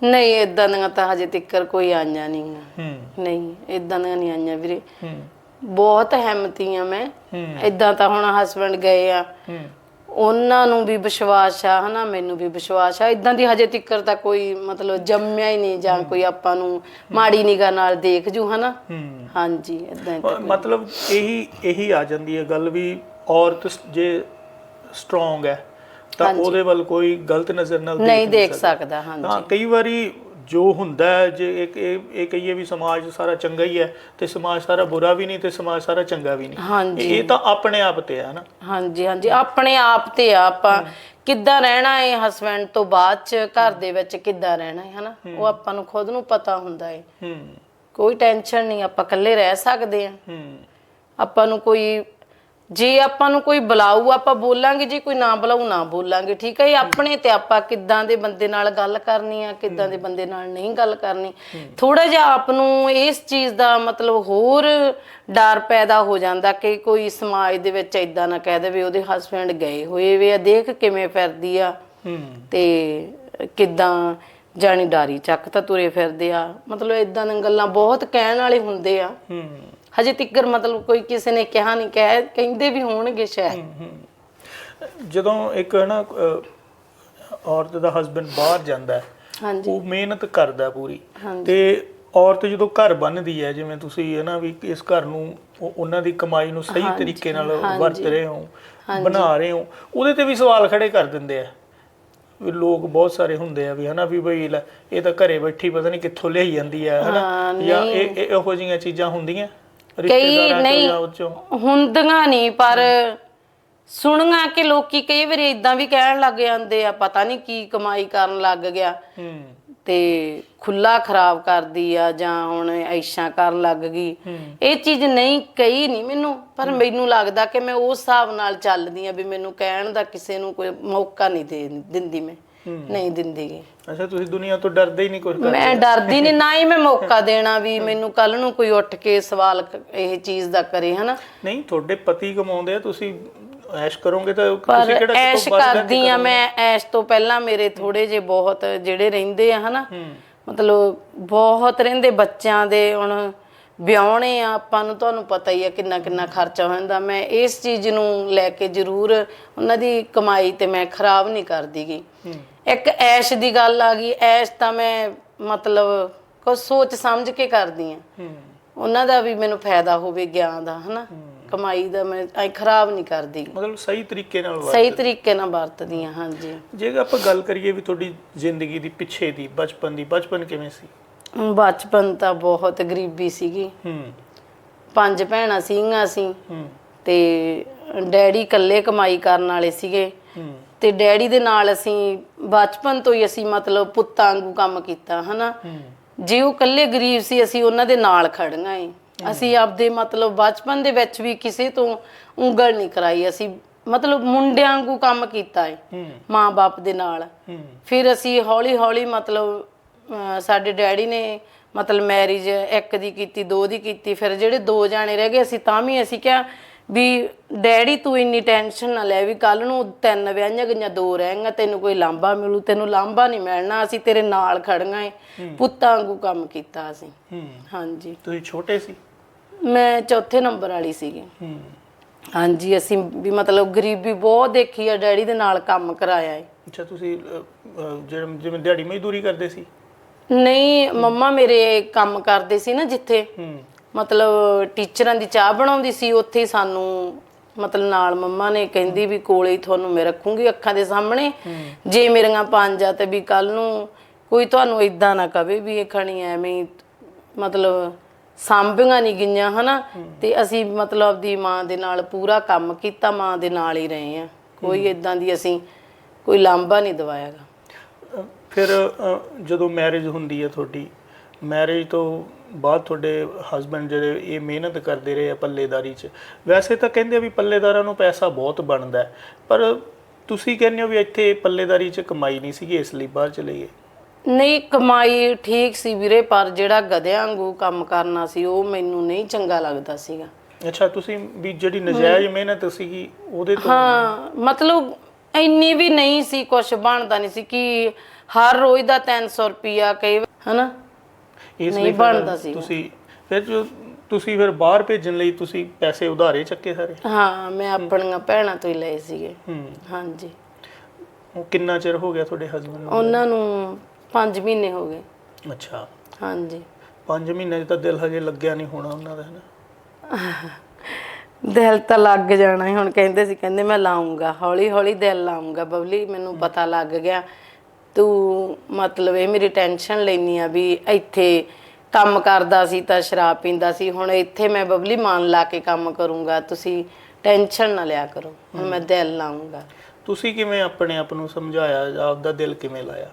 ਨਹੀਂ ਇਦਾਂ ਦੀਆਂ ਤਾਂ ਹਜੇ ਤੱਕ ਕੋਈ ਆਈਆਂ ਨਹੀਂ। ਹੂੰ। ਨਹੀਂ ਇਦਾਂ ਦੀਆਂ ਨਹੀਂ ਆਈਆਂ ਵੀਰੇ। ਹੂੰ। ਬਹੁਤ ਹਿੰਮਤੀ ਆ ਮੈਂ। ਇਦਾਂ ਤਾਂ ਹੁਣ ਹਸਬੈਂਡ ਗਏ ਆ। ਉਹਨਾਂ ਨੂੰ ਵੀ ਵਿਸ਼ਵਾਸ ਆ ਹਨਾ? ਮੈਨੂੰ ਵੀ ਵਿਸ਼ਵਾਸ ਆ। ਇਦਾਂ ਦੀ ਹਜੇ ਤੱਕ ਤਾਂ ਕੋਈ ਮਤਲਬ ਜੰਮਿਆ ਹੀ ਨਹੀਂ ਜਾਂ ਕੋਈ ਆਪਾਂ ਨੂੰ ਮਾੜੀ ਨਿਗਾਹ ਨਾਲ ਦੇਖ ਜੂ ਹਨਾ? ਹਾਂਜੀ ਇਦਾਂ ਮਤਲਬ ਇਹੀ ਇਹੀ ਆ ਜਾਂਦੀ ਹੈ ਗੱਲ ਵੀ ਔਰਤ ਜੇ ਸਟਰੋਂਗ ਹੈ ਤਾਂ ਉਹਦੇ ਵੱਲ ਕੋਈ ਗਲਤ ਨਜ਼ਰ ਨਾਲ ਨਹੀਂ ਦੇਖ ਸਕਦਾ ਹਾਂਜੀ। ਹਾਂ ਕਈ ਵਾਰੀ ਜੋ ਹੁੰਦਾ ਜੇ ਇੱਕ ਇਹ ਇਹ ਕਹੀਏ ਵੀ ਸਮਾਜ ਸਾਰਾ ਚੰਗਾ ਹੀ ਹੈ ਤੇ ਸਮਾਜ ਸਾਰਾ ਬੁਰਾ ਵੀ ਨਹੀਂ ਤੇ ਸਮਾਜ ਸਾਰਾ ਚੰਗਾ ਵੀ ਨਹੀਂ। ਹਾਂਜੀ। ਇਹ ਤਾਂ ਆਪਣੇ ਆਪ ਤੇ ਹੈ ਨਾ। ਹਾਂਜੀ ਹਾਂਜੀ। ਆਪਣੇ ਆਪ ਤੇ ਆ ਆਪਾਂ। ਕਿੱਦਾਂ ਰਹਿਣਾ ਹੈ ਹਸਬੈਂਡ ਤੋਂ ਬਾਅਦ ਚ ਘਰ ਦੇ ਵਿੱਚ ਕਿੱਦਾਂ ਰਹਿਣਾ ਹੈ ਹਨਾ? ਉਹ ਆਪਾਂ ਨੂੰ ਖੁਦ ਨੂੰ ਪਤਾ ਹੁੰਦਾ ਹੈ ਹੂੰ। ਕੋਈ ਟੈਨਸ਼ਨ ਨਹੀਂ ਆਪਾਂ ਇਕੱਲੇ ਰਹਿ ਸਕਦੇ ਆ। ਹੂੰ। ਆਪਾਂ ਨੂੰ ਕੋਈ ਜੇ ਆਪਾਂ ਨੂੰ ਕੋਈ ਬੁਲਾਊ ਆਪਾਂ ਬੋਲਾਂਗੇ ਜੇ ਕੋਈ ਨਾ ਬੁਲਾਊ ਨਾ ਬੋਲਾਂਗੇ ਠੀਕ ਹੈ? ਇਹ ਆਪਣੇ ਤੇ ਆਪਾਂ ਕਿੱਦਾਂ ਦੇ ਬੰਦੇ ਨਾਲ ਗੱਲ ਕਰਨੀ ਆ ਕਿੱਦਾਂ ਦੇ ਬੰਦੇ ਨਾਲ ਨਹੀਂ ਗੱਲ ਕਰਨੀ? ਥੋੜਾ ਜਿਹਾ ਆਪ ਨੂੰ ਇਸ ਚੀਜ਼ ਦਾ ਮਤਲਬ ਹੋਰ ਡਰ ਪੈਦਾ ਹੋ ਜਾਂਦਾ ਕਿ ਕੋਈ ਸਮਾਜ ਦੇ ਵਿੱਚ ਇਦਾਂ ਨਾ ਕਹਿ ਦੇਵੇ ਉਹਦੇ ਹਸਬੰਡ ਗਏ ਹੋਏ ਵੇ ਆ ਦੇਖ ਕਿਵੇਂ ਫਿਰਦੀ ਆ ਤੇ ਕਿੱਦਾਂ ਜਾਣੀ ਡਾਰੀ ਚੱਕ ਤਾਂ ਤੁਰੇ ਫਿਰਦੇ ਆ। ਮਤਲਬ ਇਦਾਂ ਦੀਆਂ ਗੱਲਾਂ ਬਹੁਤ ਕਹਿਣ ਵਾਲੇ ਹੁੰਦੇ ਆ। ਹੂੰ। ਹਜੇ ਤਿੱਕਰ ਮਤਲਬ ਕੋਈ ਕਿਸੇ ਨੇ ਕਿਹਾ ਨਹੀਂ ਕਹਿ ਕਹਿੰਦੇ ਵੀ ਹੋਣਗੇ ਸ਼ਾਇਦ। ਜਦੋਂ ਇੱਕ ਹੈ ਨਾ ਔਰਤ ਦਾ ਹਸਬੰਡ ਬਾਹਰ ਜਾਂਦਾ ਹੈ ਉਹ ਮਿਹਨਤ ਕਰਦਾ ਪੂਰੀ। ਤੇ ਔਰਤ ਜਦੋਂ ਘਰ ਬੰਨਦੀ ਹੈ ਜਿਵੇਂ ਤੁਸੀਂ ਹੈ ਨਾ ਵੀ ਇਸ ਘਰ ਨੂੰ ਉਹ- ਉਹਨਾਂ ਦੀ ਕਮਾਈ ਨੂੰ ਸਹੀ ਤਰੀਕੇ ਨਾਲ ਵਰਤ ਰਹੇ ਹੋ ਬਣਾ ਰਹੇ ਹੋ ਉਹਦੇ ਤੇ ਵੀ ਸਵਾਲ ਖੜੇ ਕਰ ਦਿੰਦੇ ਆ। ਵੀ ਲੋਕ ਬਹੁਤ ਸਾਰੇ ਹੁੰਦੇ ਆ ਵੀ ਹਨਾ ਵੀ ਬਈ ਇਹ ਤਾਂ ਘਰੇ ਬੈਠੀ ਪਤਾ ਨਹੀਂ ਕਿੱਥੋਂ ਲਿਆਈ ਜਾਂਦੀ ਹੈ ਹਨਾ? ਜਾਂ ਇਹ ਇਹੋ ਜਿਹੀਆਂ ਚੀਜ਼ਾਂ ਹੁੰਦੀਆਂ? ਕਈ ਨਹੀਂ ਹੁੰਦੀਆਂ ਨਹੀਂ ਪਰ ਸੁਣੀਆਂ ਕਿ ਲੋਕੀ ਕਈ ਵਾਰੀ ਇਦਾਂ ਵੀ ਕਹਿਣ ਲੱਗ ਜਾਂਦੇ ਆ ਪਤਾ ਨਹੀਂ ਕੀ ਕਮਾਈ ਕਰਨ ਲੱਗ ਗਿਆ। ਤੇ ਖੁੱਲਾ ਖਰਾਬ ਕਰਦੀ ਆ ਜਾਂ ਹੁਣ ਐਸ਼ਾਂ ਕਰਨ ਲੱਗ ਗਈ। ਇਹ ਚੀਜ਼ ਨਹੀਂ ਕਹੀ ਨਹੀਂ ਮੈਨੂੰ ਪਰ ਮੈਨੂੰ ਲੱਗਦਾ ਕਿ ਮੈਂ ਉਸ ਹਿਸਾਬ ਨਾਲ ਚੱਲਦੀ ਆ ਵੀ ਮੈਨੂੰ ਕਹਿਣ ਦਾ ਕਿਸੇ ਨੂੰ ਕੋਈ ਮੌਕਾ ਨਹੀਂ ਦੇ ਦਿੰਦੀ ਮੈਂ। ਨਹੀਂ ਦਿੰਦੀ ਗੀ। ਅੱਛਾ ਤੁਸੀਂ ਦੁਨੀਆ ਤੋਂ ਡਰਦੇ ਹੀ ਨਹੀਂ ਕੁਝ ਮੈਂ ਡਰਦੀ ਨਹੀਂ ਨਾ ਹੀ ਮੈਂ ਮੌਕਾ ਦੇਣਾ ਵੀ ਮੈਨੂੰ ਕੱਲ ਨੂੰ ਕੋਈ ਉੱਠ ਕੇ ਸਵਾਲ ਇਹ ਚੀਜ਼ ਦਾ ਕਰੇ ਹਨਾ? ਨਹੀਂ ਤੁਹਾਡੇ ਪਤੀ ਕਮਾਉਂਦੇ ਆ ਤੁਸੀਂ ਐਸ਼ ਕਰੋਗੇ ਤਾਂ ਤੁਸੀਂ ਕਿਹੜਾ ਐਸ਼ ਕਰਦੀ ਆ ਮੈਂ ਐਸ਼ ਤੋਂ ਪਹਿਲਾਂ ਮੇਰੇ ਥੋੜੇ ਜੇ ਬਹੁਤ ਜਿਹੜੇ ਰਹਿੰਦੇ ਆ ਹਨਾ? ਮਤਲਬ ਬਹੁਤ ਰਹਿੰਦੇ ਬੱਚਿਆਂ ਦੇ ਹੁਣ ਵਿਆਹਣੇ ਆ ਆਪਾਂ ਨੂੰ ਤੁਹਾਨੂੰ ਪਤਾ ਹੀ ਆ ਕਿੰਨਾ ਕਿੰਨਾ ਖਰਚਾ ਹੋ ਜਾਂਦਾ। ਮੈਂ ਇਸ ਚੀਜ਼ ਨੂੰ ਲੈ ਕੇ ਜ਼ਰੂਰ ਉਹਨਾਂ ਦੀ ਕਮਾਈ ਤੇ ਮੈਂ ਖਰਾਬ ਨਹੀਂ ਕਰਦੀਗੀ। ਇੱਕ ਐਸ਼ ਦੀ ਗੱਲ ਆ ਗਈ ਐਸ਼ ਤਾਂ ਮੈਂ ਮਤਲਬ ਕੁਝ ਸੋਚ ਸਮਝ ਕੇ ਕਰਦੀ ਆ। ਉਹਨਾਂ ਦਾ ਵੀ ਮੈਨੂੰ ਫਾਇਦਾ ਹੋਵੇ ਗਿਆਨ ਦਾ ਹਨਾ? ਕਮਾਈ ਦਾ ਮੈਂ ਐ ਖਰਾਬ ਨਹੀਂ ਕਰਦੀ। ਮਤਲਬ ਸਹੀ ਤਰੀਕੇ ਨਾਲ ਸਹੀ ਤਰੀਕੇ ਨਾਲ ਵਰਤਦੀ ਹਾਂ ਹਾਂਜੀ। ਜੇ ਆਪਾਂ ਗੱਲ ਕਰੀਏ ਵੀ ਤੁਹਾਡੀ ਜ਼ਿੰਦਗੀ ਦੀ ਪਿੱਛੇ ਦੀ ਬਚਪਨ ਦੀ ਬਚਪਨ ਕਿਵੇਂ ਸੀ? ਬਚਪਨ ਤਾਂ ਬਹੁਤ ਗਰੀਬੀ ਸੀਗੀ। ਹੂੰ। ਪੰਜ ਭੈਣਾਂ ਸੀਗੀਆਂ ਅਸੀਂ ਹੂੰ। ਤੇ ਡੈਡੀ ਇਕੱਲੇ ਕਮਾਈ ਕਰਨ ਵਾਲੇ ਸੀਗੇ। ਹੂੰ। ਤੇ ਡੈਡੀ ਦੇ ਨਾਲ ਅਸੀਂ ਬਚਪਨ ਤੋਂ ਹੀ ਅਸੀਂ ਮਤਲਬ ਪੁੱਤਾਂ ਵਾਂਗੂ ਕੰਮ ਕੀਤਾ ਹਨਾ? ਜੇ ਉਹ ਇਕੱਲੇ ਗਰੀਬ ਸੀ ਅਸੀਂ ਉਹਨਾਂ ਦੇ ਨਾਲ ਖੜੀਆਂ ਏ। ਅਸੀਂ ਆਪਦੇ ਮਤਲਬ ਬਚਪਨ ਦੇ ਵਿੱਚ ਵੀ ਕਿਸੇ ਤੋਂ ਉਂਗਲ ਨਹੀਂ ਕਰਾਈ ਅਸੀਂ ਮਤਲਬ ਮੁੰਡਿਆਂ ਵਾਂਗੂ ਕੰਮ ਕੀਤਾ ਏ ਹੂੰ। ਮਾਂ-ਬਾਪ ਦੇ ਨਾਲ। ਫਿਰ ਅਸੀਂ ਹੌਲੀ ਹੌਲੀ ਮਤਲਬ ਸਾਡੇ ਡੈਡੀ ਨੇ ਮਤਲਬ ਮੈਰਿਜ ਇੱਕ ਦੀ ਕੀਤੀ ਦੋ ਦੀ ਕੀਤੀ ਫਿਰ ਜਿਹੜੇ ਦੋ ਜਾਣੇ ਰਹਿ ਗਏ ਅਸੀਂ ਤਾਂ ਵੀ ਅਸੀਂ ਕਿਹਾ ਵੀ ਡੈਡੀ ਤੂੰ ਇੰਨੀ ਟੈਨਸ਼ਨ ਨਾ ਲੈ ਵੀ ਕੱਲ ਨੂੰ ਤਿੰਨ ਵਿਆਹੀਆਂ ਗਈਆਂ ਦੋ ਰਹਿਣਗੀਆਂ ਤੈਨੂੰ ਕੋਈ ਲਾਂਭਾ ਮਿਲੂ ਤੈਨੂੰ ਲਾਂਭਾ ਨਹੀਂ ਮਿਲਣਾ ਅਸੀਂ ਤੇਰੇ ਨਾਲ ਖੜੀਆਂ ਏ। ਪੁੱਤਾਂ ਵਾਂਗੂ ਕੰਮ ਕੀਤਾ ਅਸੀਂ। ਹਾਂਜੀ। ਤੁਸੀਂ ਛੋਟੇ ਸੀ? ਮੈਂ ਚੌਥੇ ਨੰਬਰ ਵਾਲੀ ਸੀਗੀ। ਹਾਂਜੀ ਅਸੀਂ ਵੀ ਮਤਲਬ ਗਰੀਬੀ ਬਹੁਤ ਦੇਖੀ ਆ ਡੈਡੀ ਦੇ ਨਾਲ ਕੰਮ ਕਰਾਇਆ ਏ। ਅੱਛਾ ਤੁਸੀਂ ਅਹ, ਜਿਵੇਂ ਦਿਹਾੜੀ ਮਜ਼ਦੂਰੀ ਕਰਦੇ ਸੀ? ਨਹੀਂ ਮੰਮਾ ਮੇਰੇ ਕੰਮ ਕਰਦੇ ਸੀ ਨਾ ਜਿੱਥੇ। ਹੂੰ। ਮਤਲਬ ਟੀਚਰਾਂ ਦੀ ਚਾਹ ਬਣਾਉਂਦੀ ਸੀ ਉੱਥੇ ਹੀ ਸਾਨੂੰ ਮਤਲਬ ਨਾਲ ਮੰਮਾ ਨੇ ਕਹਿੰਦੀ ਵੀ ਕੋਲੇ ਹੀ ਤੁਹਾਨੂੰ ਮੈਂ ਰੱਖੂੰਗੀ ਅੱਖਾਂ ਦੇ ਸਾਹਮਣੇ। ਜੇ ਮੇਰੀਆਂ ਪੰਜ ਆ ਤੇ ਵੀ ਕੱਲ ਨੂੰ ਕੋਈ ਤੁਹਾਨੂੰ ਇਦਾਂ ਨਾ ਕਵੇ ਵੀ ਇਹ ਖਣੀ ਐਵੇਂ ਹੀ ਮਤਲਬ ਸਾਂਭੀਆਂ ਨਹੀਂ ਗਈਆਂ ਹਨਾ? ਤੇ ਅਸੀਂ ਮਤਲਬ ਆਪਦੀ ਮਾਂ ਦੇ ਨਾਲ ਪੂਰਾ ਕੰਮ ਕੀਤਾ ਮਾਂ ਦੇ ਨਾਲ ਹੀ ਰਹੇ ਆ ਕੋਈ ਇਦਾਂ ਦੀ ਅਸੀਂ ਕੋਈ ਲਾਂਭਾ ਨਹੀਂ ਦਵਾਇਆਗਾ ਫਿਰ ਜਦੋਂ ਮੈਰਿਜ ਹੁੰਦੀ ਹੈ ਤੁਹਾਡੀ ਮੈਰਿਜ ਤੋਂ ਬਾਅਦ ਤੁਹਾਡੇ ਹਸਬੰਡ ਜਿਹੜੇ ਇਹ ਮਿਹਨਤ ਕਰਦੇ ਰਹੇ ਆ ਪੱਲੇਦਾਰੀ 'ਚ ਵੈਸੇ ਤਾਂ ਕਹਿੰਦੇ ਆ ਵੀ ਪੱਲੇਦਾਰਾਂ ਨੂੰ ਪੈਸਾ ਬਹੁਤ ਬਣਦਾ ਪਰ ਤੁਸੀਂ ਕਹਿੰਦੇ ਹੋ ਵੀ ਇੱਥੇ ਪੱਲੇਦਾਰੀ 'ਚ ਕਮਾਈ ਨਹੀਂ ਸੀਗੀ ਇਸ ਲਈ ਬਾਹਰ ਚਲੇ ਗਏ। ਨਹੀਂ ਕਮਾਈ ਠੀਕ ਸੀ ਵੀਰੇ ਪਰ ਜਿਹੜਾ ਗਧਿਆਂ ਵਾਂਗੂ ਕੰਮ ਕਰਨਾ ਸੀ ਉਹ ਮੈਨੂੰ ਨਹੀਂ ਚੰਗਾ ਲੱਗਦਾ ਸੀਗਾ। ਅੱਛਾ ਤੁਸੀਂ ਵੀ ਜਿਹੜੀ ਨਜਾਇਜ਼ ਮਿਹਨਤ ਸੀਗੀ ਉਹਦੇ ਤੋਂ ਹਾਂ ਮਤਲਬ ਇੰਨੀ ਵੀ ਨਹੀਂ ਸੀ ਕੁਝ ਬਣਦਾ ਨਹੀਂ ਸੀ ਕਿ ਹਰ ਰੋਜ਼ ਦਾ 300 ਰੁਪਿਆ ਕਈ ਹਨਾ? ਇਸ ਨਹੀਂ ਲਈ ਫਿਰ ਬਣਦਾ ਸੀਗਾ। ਤੁਸੀਂ ਫਿਰ ਜੋ ਤੁਸੀਂ ਫਿਰ ਬਾਹਰ ਭੇਜਣ ਲਈ ਤੁਸੀਂ ਪੈਸੇ ਉਧਾਰੇ ਚੱਕੇ ਸਾਰੇ? ਹਾਂ ਮੈਂ ਆਪਣੀਆਂ ਭੈਣਾਂ ਤੋਂ ਹੀ ਲਏ ਸੀਗੇ। ਹੂੰ। ਹਾਂਜੀ। ਉਹ ਕਿੰਨਾ ਚਿਰ ਹੋ ਗਿਆ ਤੁਹਾਡੇ ਹਸਬੰਡ ਨੂੰ? ਉਹਨਾਂ ਨੂੰ 5 ਮਹੀਨੇ ਹੋ ਗਏ। ਅੱਛਾ। ਹਾਂਜੀ। 5 ਮਹੀਨੇ 'ਚ ਤਾਂ ਦਿਲ ਹਜੇ ਲੱਗਿਆ ਨਹੀਂ ਹੋਣਾ ਉਹਨਾਂ ਦਾ ਹੈ ਨਾ? <laughs> ਦਿਲ ਤਾਂ ਲੱਗ ਜਾਣਾ ਸੀ। ਹੁਣ ਕਹਿੰਦੇ ਸੀ ਕਹਿੰਦੇ ਮੈਂ ਲਾਉਂਗਾ ਹੌਲੀ ਹੌਲੀ ਦਿਲ ਲਾਉਂਗਾ ਬਬਲੀ ਮੈਨੂੰ ਪਤਾ ਲੱਗ ਗਿਆ ਤੂੰ ਮਤਲਬ ਇਹ ਮੇਰੀ ਟੈਨਸ਼ਨ ਲੈਨੀ ਆ ਵੀ ਇੱਥੇ ਕੰਮ ਕਰਦਾ ਸੀ ਤਾਂ ਸ਼ਰਾਬ ਪੀਂਦਾ ਸੀ ਹੁਣ ਇੱਥੇ ਮੈਂ ਬਬਲੀ ਮਨ ਲਾ ਕੇ ਕੰਮ ਕਰੂੰਗਾ ਤੁਸੀਂ ਟੈਨਸ਼ਨ ਨਾ ਲਿਆ ਕਰੋ ਹੁਣ ਮੈਂ ਦਿਲ ਲਾਉਂਗਾ ਤੁਸੀਂ ਕਿਵੇਂ ਆਪਣੇ ਆਪ ਨੂੰ ਸਮਝਾਇਆ ਜਾਂ ਆਪਦਾ ਦਿਲ ਕਿਵੇਂ ਲਾਇਆ?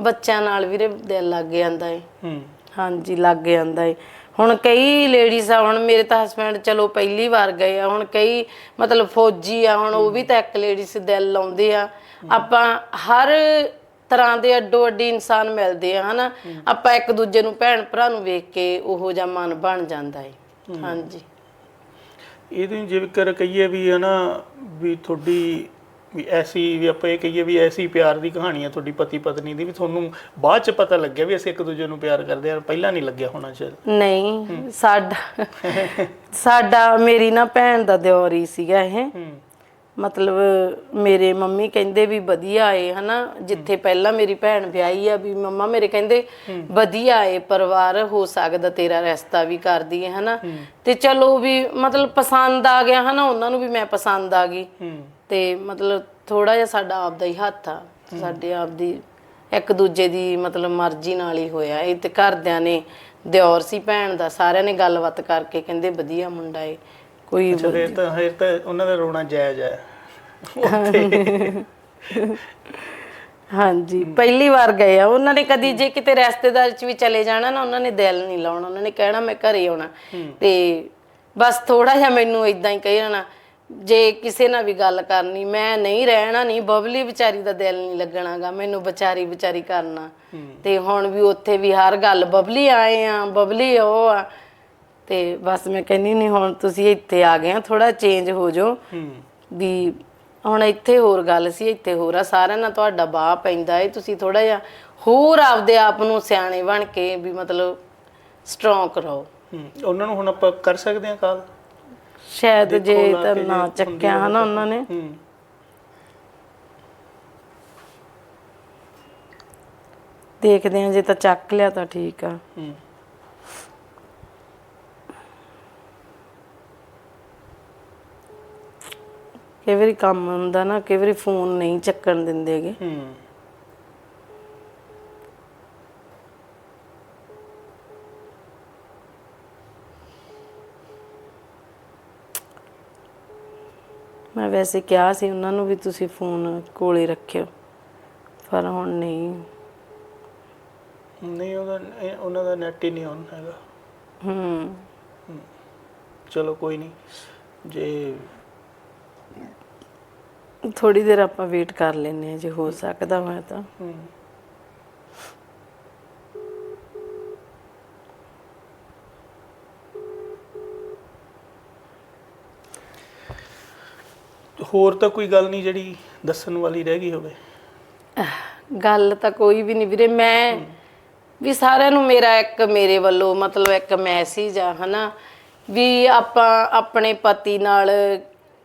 ਬੱਚਿਆਂ ਨਾਲ ਵੀਰੇ ਦਿਲ ਲੱਗ ਜਾਂਦਾ ਏ। ਹੂੰ। ਹਾਂਜੀ ਲੱਗ ਜਾਂਦਾ ਏ। ਹੁਣ ਕਈ ਲੇਡੀਜ਼ ਆ ਹੁਣ ਮੇਰੇ ਤਾਂ ਹਸਬੰਡ ਚਲੋ ਪਹਿਲੀ ਵਾਰ ਗਏ ਆ ਹੁਣ ਕਈ ਮਤਲਬ ਫੌਜੀ ਆ ਹੁਣ ਉਹ ਵੀ ਤਾਂ ਇੱਕ ਲੇਡੀਜ਼ ਦਿਲ ਲਾਉਂਦੇ ਆ। ਆਪਾਂ ਹਰ ਤਰ੍ਹਾਂ ਦੇ ਅੱਡੋ ਅੱਡੀ ਇਨਸਾਨ ਮਿਲਦੇ ਆ ਹਨਾ? ਆਪਾਂ ਇੱਕ ਦੂਜੇ ਨੂੰ ਭੈਣ ਭਰਾ ਨੂੰ ਵੇਖ ਕੇ ਉਹੋ ਜਿਹਾ ਮਨ ਬਣ ਜਾਂਦਾ ਏ। ਹਾਂਜੀ। ਇਹਦੀ ਜੇਕਰ ਕਹੀਏ ਵੀ ਹੈ ਨਾ ਵੀ ਤੁਹਾਡੀ ਵੀ ਐਸੀ ਵੀ ਆਪਾਂ ਇਹ ਕਹੀਏ ਵੀ ਐਸੀ ਪਿਆਰ ਦੀ ਕਹਾਣੀ ਹੈ ਤੁਹਾਡੀ ਪਤੀ ਪਤਨੀ ਦੀ ਵੀ ਤੁਹਾਨੂੰ ਬਾਅਦ ਚ ਪਤਾ ਲੱਗਿਆ ਵੀ ਅਸੀਂ ਇੱਕ ਦੂਜੇ ਨੂੰ ਪਿਆਰ ਕਰਦੇ ਆ ਪਹਿਲਾਂ ਨਹੀਂ ਲੱਗਿਆ ਹੋਣਾ ਸ਼ਾਇਦ। ਨਹੀਂ ਸਾਡਾ <laughs> ਸਾਡਾ ਮੇਰੀ ਨਾ ਭੈਣ ਦਾ ਦਿਓਰ ਸੀਗਾ ਇਹ। ਮਤਲਬ ਮੇਰੇ ਮੰਮੀ ਕਹਿੰਦੇ ਵੀ ਵਧੀਆ ਏ ਹਨਾ? ਜਿੱਥੇ ਪਹਿਲਾਂ ਮੇਰੀ ਭੈਣ ਵਿਆਹੀ ਆ ਵੀ ਮੰਮਾ ਮੇਰੇ ਕਹਿੰਦੇ ਵਧੀਆ ਏ ਪਰਿਵਾਰ ਹੋ ਸਕਦਾ ਤੇਰਾ ਰਿਸ਼ਤਾ ਵੀ ਕਰਦੀ ਏ ਹਨਾ? ਤੇ ਚਲੋ ਵੀ ਮਤਲਬ ਪਸੰਦ ਆ ਗਿਆ ਹਨਾ? ਉਹਨਾਂ ਨੂੰ ਵੀ ਮੈਂ ਪਸੰਦ ਆ ਗਈ। ਤੇ ਮਤਲਬ ਥੋੜਾ ਜਿਹਾ ਸਾਡਾ ਆਪਦਾ ਹੀ ਹੱਥ ਆ। ਸਾਡੇ ਆਪਦੀ ਇੱਕ ਦੂਜੇ ਦੀ ਮਤਲਬ ਮਰਜ਼ੀ ਨਾਲ ਹੀ ਹੋਇਆ। ਇਹ ਤੇ ਘਰਦਿਆਂ ਨੇ ਦਿਓਰ ਸੀ ਭੈਣ ਦਾ ਸਾਰਿਆਂ ਨੇ ਗੱਲਬਾਤ ਕਰਕੇ ਕਹਿੰਦੇ ਵਧੀਆ ਮੁੰਡਾ ਏ। ਕੋਈ ਅੱਛਾ ਫਿਰ ਤਾਂ ਫਿਰ ਤਾਂ ਉਹਨਾਂ ਦਾ ਰੋਣਾ ਜਾਇਜ਼ ਹੈ ਉੱਥੇ। ਹਾਂਜੀ ਪਹਿਲੀ ਵਾਰ ਗਏ ਆ। ਉਹਨਾਂ ਨੇ ਕਦੀ ਜੇ ਕਿਤੇ ਰਿਸ਼ਤੇਦਾਰ ਚ ਵੀ ਚਲੇ ਜਾਣਾ ਨਾ ਉਹਨਾਂ ਨੇ ਦਿਲ ਨਹੀਂ ਲਾਉਣਾ। ਉਹਨਾਂ ਨੇ ਕਹਿਣਾ ਮੈਂ ਘਰੇ ਆਉਣਾ। ਤੇ ਬਸ ਥੋੜਾ ਜਿਹਾ ਮੈਨੂੰ ਇਦਾਂ ਹੀ ਕਹੀ ਜਾਣਾ ਜੇ ਕਿਸੇ ਨਾਲ ਵੀ ਗੱਲ ਕਰਨੀ ਮੈਂ ਨਹੀਂ ਰਹਿਣਾ ਨਹੀਂ ਬਬਲੀ ਵਿਚਾਰੀ ਦਾ ਦਿਲ ਨਹੀਂ ਲੱਗਣਾਗਾ ਮੈਨੂੰ ਵਿਚਾਰੀ ਵਿਚਾਰੀ ਕਰਨਾ। ਤੇ ਹੁਣ ਵੀ ਉੱਥੇ ਵੀ ਹਰ ਗੱਲ ਬਬਲੀ ਆਏ ਆ ਬਬਲੀ ਉਹ ਆ। ਤੇ ਬਸ ਮੈਂ ਕਹਿੰਦੀ ਨਹੀਂ ਹੁਣ ਤੁਸੀਂ ਇੱਥੇ ਆ ਗਏ ਆ ਥੋੜਾ ਚੇਂਜ ਹੋ ਜਾਓ। ਵੀ ਹੁਣ ਇੱਥੇ ਹੋਰ ਗੱਲ ਸੀ ਇੱਥੇ ਹੋਰ ਆ। ਸਾਰਿਆਂ ਨਾਲ ਤੁਹਾਡਾ ਬਾਹ ਪੈਂਦਾ ਏ ਤੁਸੀਂ ਥੋੜਾ ਜਿਹਾ ਹੋਰ ਆਪਦੇ ਆਪ ਨੂੰ ਸਿਆਣੇ ਬਣ ਕੇ ਵੀ ਮਤਲਬ ਸਟਰੋਂਗ ਕਰੋ ਹੂੰ। ਉਹਨਾਂ ਨੂੰ ਹੁਣ ਆਪਾਂ ਕਰ ਸਕਦੇ ਹਾਂ ਕਾਲ? ਸ਼ਾਇਦ ਜੇ ਤਾਂ ਨਾ ਚੱਕਿਆ ਹਨਾ ਉਹਨਾਂ ਨੇ। ਦੇਖਦੇ ਆ ਜੇ ਤਾਂ ਚੱਕ ਲਿਆ ਤਾਂ ਠੀਕ ਆ। ਹੂੰ। ਕਈ ਵਾਰੀ ਕੰਮ ਹੁੰਦਾ ਨਾ ਕਈ ਵਾਰੀ ਫੋਨ ਨਹੀਂ ਚੱਕਣ ਦਿੰਦੇਗੇ ਹੂੰ। ਮੈਂ ਵੈਸੇ ਕਿਹਾ ਸੀ ਉਹਨਾਂ ਨੂੰ ਵੀ ਤੁਸੀਂ ਫੋਨ ਕੋਲੇ ਰੱਖਿਓ ਪਰ ਹੁਣ ਨਹੀਂ। ਨਹੀਂ ਉਹਦਾ ਇਹ- ਉਹਨਾਂ ਦਾ ਨੈਟ ਹੀ ਨਹੀਂ ਆਨ ਹੈਗਾ। ਹੂੰ। ਚਲੋ ਕੋਈ ਨਹੀਂ ਜੇ ਥੋੜੀ ਦੇਰ ਆਪਾਂ ਵੇਟ ਕਰ ਲੈਨੇ ਆ ਜੇ ਹੋ ਸਕਦਾ ਹੋਇਆ ਤਾਂ। ਹੂੰ। ਹੋਰ ਤਾਂ ਕੋਈ ਗੱਲ ਨਹੀਂ ਜਿਹੜੀ ਦੱਸਣ ਵਾਲੀ ਰਹਿ ਗਈ ਹੋਵੇ। ਗੱਲ ਤਾਂ ਕੋਈ ਵੀ ਨਹੀਂ ਵੀਰੇ ਮੈਂ ਵੀ ਸਾਰਿਆਂ ਨੂੰ ਮੇਰਾ ਇੱਕ ਮੇਰੇ ਵੱਲੋਂ ਮਤਲਬ ਇੱਕ ਮੈਸੇਜ ਆ ਹਨਾ? ਵੀ ਆਪਾਂ ਆਪਣੇ ਪਤੀ ਨਾਲ